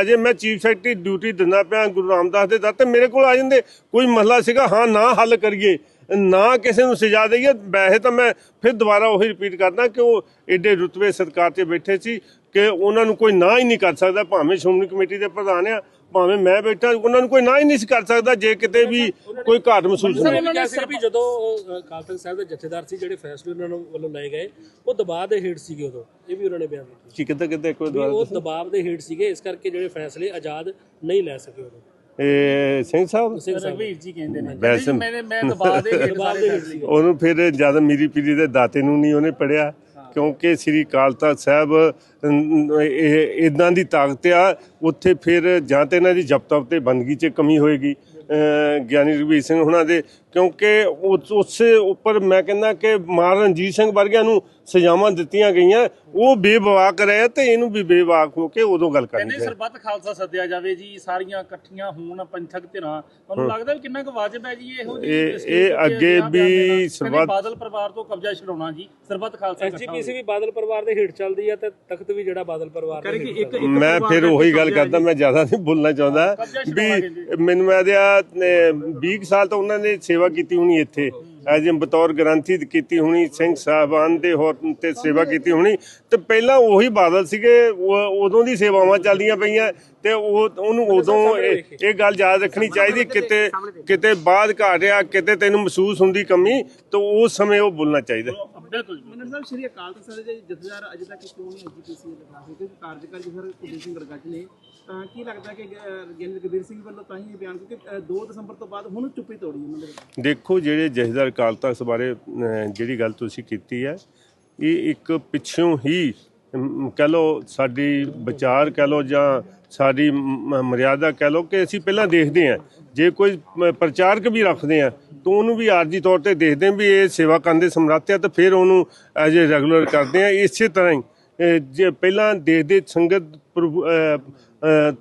ਅਜੇ ਮੈਂ ਚੀਫ ਸੈਕਟਰੀ ਡਿਊਟੀ ਦਿੰਦਾ ਪਿਆ, ਗੁਰੂ ਰਾਮਦਾਸ ਦੇ ਦਰ ਮੇਰੇ ਕੋਲ ਆ ਜਾਂਦੇ। ਕੋਈ ਮਸਲਾ ਸੀਗਾ, ਹਾਂ, ਨਾ ਹੱਲ ਕਰੀਏ, ਨਾ ਕਿਸੇ ਨੂੰ ਸਜ਼ਾ ਦਈਏ, ਵੈਸੇ ਤਾਂ ਮੈਂ ਫਿਰ ਦੁਬਾਰਾ ਉਹੀ ਰਿਪੀਟ ਕਰਦਾ ਕਿ ਉਹ ਐਡੇ ਰੁਤਬੇ ਸਤਕਾਰ ਤੇ ਬੈਠੇ ਸੀ ਕਿ ਉਹਨਾਂ ਨੂੰ ਕੋਈ ਨਾ ਹੀ ਨਹੀਂ ਕਰ ਸਕਦਾ, ਭਾਵੇਂ ਸ਼੍ਰੋਮਣੀ ਕਮੇਟੀ ਦੇ ਪ੍ਰਧਾਨ ਆ ਭਾਵੇਂ ਮੈਂ ਬੈਠਾ ਉਹਨਾਂ ਨੂੰ ਕੋਈ ਨਾ ਹੀ ਨਹੀਂ ਸੀ ਕਰ ਸਕਦਾ ਜੇ ਕਿਤੇ ਵੀ ਕੋਈ ਘਾਟ ਮਹਿਸੂਸ ਸਰ ਹੋਵੇ ਉਹਨਾਂ ਨੇ ਕਿਹਾ ਸੀ ਵੀ ਜਦੋਂ ਉਹ, ਅ, ਅਕਾਲ ਤਖਤ ਸਾਹਿਬ ਦੇ ਜਥੇਦਾਰ ਸੀ ਜਿਹੜੇ ਫੈਸਲੇ ਉਹਨਾਂ ਨੂੰ ਵੱਲੋਂ ਲਏ ਗਏ ਉਹ ਦਬਾਅ ਦੇ ਹੇਠ ਸੀਗੇ ਉਦੋਂ। ਇਹ ਵੀ ਉਹਨਾਂ ਨੇ ਬਿਆਨ ਦਿੱਤਾ। ਜੀ ਕਿਤੇ ਕਿਤੇ ਕੋਈ ਵੀ ਉਹ ਦਬਾਅ ਦੇ ਹੇਠ ਸੀਗੇ ਇਸ ਕਰਕੇ ਜਿਹੜੇ ਫੈਸਲੇ ਆਜ਼ਾਦ ਨਹੀਂ ਲੈ ਸਕੇ ਉਦੋਂ। ਇਹ ਸਿੰਘ ਸਾਹਿਬ? ਸਿੰਘ ਸਾਹਿਬ। ਰਘਵੀਰ ਜੀ ਕਹਿੰਦੇ ਨੇ। ਵੈਸੇ- ਕਹਿੰਦੇ ਮੈਂ ਮੈਂ ਦਬਾ ਦੇ ਦਬਾਅ ਸਾਰੇ ਦੇ ਹੇਠ ਫੈਸਲੇ ਸੀਗੇ। ਉਹਨੂੰ ਫਿਰ ਜ਼ਿਆਦਾ ਮੀਰੀ ਪੀਰੀ ਦੇ ਦਾਤੇ ਨੂੰ ਨਹੀਂ ਉਹਨੇ ਪੜਿਆ ਕਿਉਂਕਿ ਸ੍ਰੀ ਅਕਾਲ ਤਖਤ ਸਾਹਿਬ ਇਹ ਇਦਾਂ ਦੀ ਤਾਕਤ ਆ, ਉੱਥੇ ਫਿਰ ਜਾਂ ਤੇ ਇਹਨਾਂ ਦੀ ਜਪਤਪ ਤੇ ਬੰਦਗੀ 'ਚ ਕਮੀ ਹੋਏਗੀ। ਗਿਆਨੀ ਰਘਵੀਰ ਸਿੰਘ ਹੁਣਾਂ ਦੇ ਕਿਉਂਕਿ ਉਸ- ਉਸੇ ਉੱਪਰ ਮੈਂ ਕਹਿੰਦਾ ਕਿ ਮਹਾਰਾਜਾ ਰਣਜੀਤ ਸਿੰਘ ਵਰਗਿਆਂ ਨੂੰ ਸਜ਼ਾਵਾਂ ਦਿੱਤੀਆਂ ਗਈਆਂ ਉਹ ਬੇਬਵਾਕ ਰਹੇ ਤੇ ਇਹਨੂੰ ਵੀ ਬੇਵਾਕ ਹੋ ਕੇ ਉਦੋਂ ਗੱਲ ਕਰਨੀ ਚਾਹੀਦੀ। ਸਰਬੱਤ ਖਾਲਸਾ ਸੱਦਿਆ ਜਾਵੇ ਜੀ ਸਾਰੀਆਂ ਇਕੱਠੀਆਂ ਹੋਣ ਪੰਥਕ ਧਿਰਾਂ। ਤੁਹਾਨੂੰ ਲੱਗਦਾ ਵੀ ਕਿੰਨਾ ਕੁ ਵਾਜਬ ਹੈ ਜੀ ਇਹੋ ਜਿਹੀ ਇਹ- ਅੱਗੇ ਵੀ ਸਰਬੱਤ- ਬਾਦਲ ਪਰਿਵਾਰ ਤੋਂ ਕਬਜ਼ਾ ਛਡਾਉਣਾ ਜੀ ਸਰਬੱਤ ਖਾਲਸਾ ਐਸਜੀਪੀਸੀ ਵੀ ਬਾਦਲ ਪਰਿਵਾਰ ਦੇ ਹੇਠ ਚੱਲਦੀ ਹੈ ਤੇ ਤਖਤ ਵੀ ਜਿਹੜਾ ਬਾਦਲ ਪਰਿਵਾਰ ਦੇ ਮੈਂ ਫਿਰ ਉਹੀ ਗੱਲ ਕਰਦਾ ਮੈਂ ਜ਼ਿਆਦਾ ਨਹੀਂ ਬੋਲਣਾ ਚਾਹੁੰਦਾ। ਵੀ ਮੈਨੂੰ ਮੈਂ ਦਿਆ 20 ਸਾਲ ਤਾਂ ਉਹਨਾਂ ਨੇ ਸੇਵਾ ਕੀਤੀ ਹੋਣੀ ਇੱਥੇ। ਐਜ ਬਤੌਰ ਗ੍ਰੰਥੀ ਕੀਤੀ ਹੋਣੀ, ਸਿੰਘ ਸਾਹਿਬਾਨ ਦੇ ਹੋਰ ਤੇ ਸੇਵਾ ਕੀਤੀ ਹੋਣੀ। ਤੇ ਪਹਿਲਾਂ ਉਹੀ ਬਾਦਲ ਸੀਗੇ, ਉਹ- ਉਦੋਂ ਦੀ ਸੇਵਾਵਾਂ ਚੱਲਦੀਆਂ ਪਈਆਂ ਤੇ ਉਹ, ਉਹਨੂੰ ਉਦੋਂ ਇਹ ਗੱਲ ਯਾਦ ਰੱਖਣੀ ਚਾਹੀਦੀ, ਕਿਤੇ ਕਿਤੇ ਬਾਅਦ ਘਾਟਿਆ ਕਿਤੇ ਤੈਨੂੰ ਮਹਿਸੂਸ ਹੁੰਦੀ ਕਮੀ, ਤਾਂ ਉਸ ਸਮੇਂ ਉਹ ਬੋਲਣਾ ਚਾਹੀਦਾ। ਬਿਲਕੁਲ ਜੀ। ਮੰਨਣ ਸਾਹਿਬ ਸ਼੍ਰੀ ਅਕਾਲ ਤਖਤ ਸਾਹਿਬ ਦੇ ਜਥੇਦਾਰ ਅਜੇ ਤੱਕ ਕਿਉਂ ਨਹੀਂ ਐਜੀਪੀਸੀ ਲਗਾ ਰਹੇ ਕਿਉਂਕਿ ਕਾਰਜਕਾਰੀ ਸਰ ਕੁਲਦੀਪ ਸਿੰਘ ਗੜਗੱਜ ਨੇ ਤਾਂ ਕੀ ਲੱਗਦਾ ਕਿ ਗ- ਗਿਆਨੀ ਕਬੀਰ ਸਿੰਘ ਵੱਲੋਂ ਤਾਂ ਹੀ ਇਹ ਬਿਆਨ ਕਿਉਂਕਿ ਅ, 2 ਦਸੰਬਰ ਤੋਂ ਬਾਅਦ ਹੁਣ ਚੁੱਪੀ ਤੋੜੀ ਉਹਨਾਂ ਦੇ ਵੱਲੋਂ। ਦੇਖੋ ਜਿਹੜੇ ਜਥੇਦਾਰ ਅਕਾਲ ਤਖਤ ਬਾਰੇ ਜਿਹੜੀ ਗੱਲ ਤੁਸੀਂ ਕੀਤੀ ਹੈ ਇਹ ਇੱਕ ਪਿੱਛੋਂ ਹੀ ਕਹਿ ਲਓ ਸਾਡੀ ਵਿਚਾਰ ਕਹਿ ਲਓ ਜਾਂ ਸਾਡੀ ਮਰਿਆਦਾ ਕਹਿ ਲਓ ਕਿ ਅਸੀਂ ਪਹਿਲਾਂ ਦੇਖਦੇ ਹਾਂ ਜੇ ਕੋਈ ਪ੍ਰਚਾਰਕ ਵੀ ਰੱਖਦੇ ਆ, ਤਾਂ ਉਹਨੂੰ ਵੀ ਆਰਜੀ ਤੌਰ ਤੇ ਦੇਖਦੇ ਵੀ ਇਹ ਸੇਵਾ ਕਰਨ ਦੇ ਸਮਰੱਥ ਆ, ਤਾਂ ਫਿਰ ਉਹਨੂੰ ਐਜ ਏ ਰੈਗੂਲਰ ਕਰਦੇ ਆ। ਇਸੇ ਤਰ੍ਹਾਂ ਹੀ ਜੇ ਪਹਿਲਾਂ ਦੇਖਦੇ ਸੰਗਤ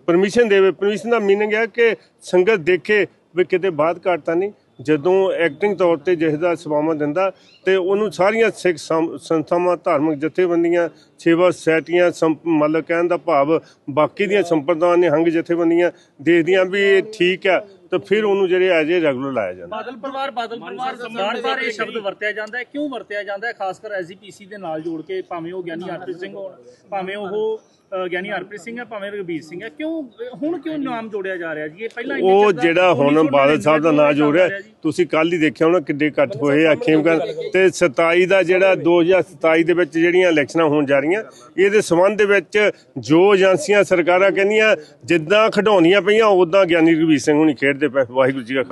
ਪਰਮਿਸ਼ਨ ਦੇਵੇ, ਪਰਮਿਸ਼ਨ ਦਾ ਮੀਨਿੰਗ ਹੈ ਕਿ ਸੰਗਤ ਦੇਖੇ ਵੀ ਕਿਤੇ ਬਾਤ ਘਾਟ ਤਾਂ ਨਹੀਂ। ਜਦੋਂ ਐਕਟਿੰਗ ਤੌਰ ਤੇ ਜਿਹਦਾ ਦਾ ਸੇਵਾਵਾਂ ਦਿੰਦਾ, ਤੇ ਉਹਨੂੰ ਸਾਰੀਆਂ ਸਿੱਖ ਸੰ- ਸੰਸਥਾਵਾਂ, ਧਾਰਮਿਕ ਜਥੇਬੰਦੀਆਂ, ਸੇਵਾ ਸੁਸਾਇਟੀਆਂ, ਸੰਪ- ਮਤਲਬ ਕਹਿਣ ਦਾ ਭਾਵ ਬਾਕੀ ਦੀਆਂ ਸੰਪਰਦਾਵਾਂ ਨੇ ਹੰਗ ਜਥੇਬੰਦੀਆਂ ਦੇਖਦੀਆਂ ਵੀ ਇਹ ਠੀਕ ਹੈ ਤਾਂ ਫਿਰ ਉਹਨੂੰ ਜਿਹੜੇ ਐਜ ਏ ਰੈਗੂਲਰ ਲਾਇਆ ਜਾਂਦਾ। ਬਾਦਲ ਪਰਿਵਾਰ ਬਾਦਲ ਪਰਿਵਾਰ ਬਾਰ ਬਾਰ ਇਹ ਸ਼ਬਦ ਵਰਤਿਆ ਜਾਂਦਾ ਹੈ। ਕਿਉਂ ਵਰਤਿਆ ਜਾਂਦਾ ਹੈ? ਖਾਸ ਕਰ ਐਸਜੀਪੀਸੀ ਦੇ ਨਾਲ ਜੋੜ ਕੇ ਭਾਵੇਂ ਉਹ ਗਿਆਨੀ ਹਰਪ੍ਰੀਤ ਸਿੰਘ ਹੋਣ ਭਾਵੇਂ ਉਹ ਗਿਆਨੀ ਹਰਪ੍ਰੀਤ ਸਿੰਘ ਹੈ ਭਾਵੇਂ ਰਘਬੀਰ ਸਿੰਘ ਹੈ। ਕਿਉਂ ਹੁਣ ਕਿਉਂ ਨਾਮ ਜੋੜਿਆ ਜਾ ਰਿਹਾ ਜੀ? ਇਹ ਪਹਿਲਾਂ ਇੰਨੇ ਉਹ ਜਿਹੜਾ ਹੁਣ 1999 ਬਾਦਲ ਸਾਹਿਬ ਦਾ ਨਾਂ ਜੋੜ ਰਿਹਾ ਜੀ। ਤੁਸੀਂ ਕੱਲ ਹੀ ਦੇਖਿਆ ਹੋਣਾ ਕਿੱਡੇ ਇਕੱਠ ਹੋਏ ਆ ਖੇਮਗੜ ਤੇ 27 ਦਾ ਜਿਹੜਾ 2027 ਦੇ ਵਿੱਚ ਜਿਹੜੀਆਂ ਇਲੈਕਸ਼ਨਾਂ ਹੋਣ ਜਾ ਰਹੀਆਂ ਇਹਦੇ ਸੰਬੰਧ ਦੇ ਵਿੱਚ ਜੋ ਏਜੰਸੀਆਂ ਸਰਕਾਰਾਂ ਕਹਿੰਦੀਆਂ ਜਿੱਦਾਂ ਖਡਾਉਣੀਆਂ ਪਈਆਂ ਉਦਾਂ ਗਿਆਨੀ ਰਘਬੀਰ ਸਿੰਘ ਹੁਣੀ ਖੇਡਦੇ ਪਏ ਵਾਹਿਗੁਰੂ ਜੀ ਕਾ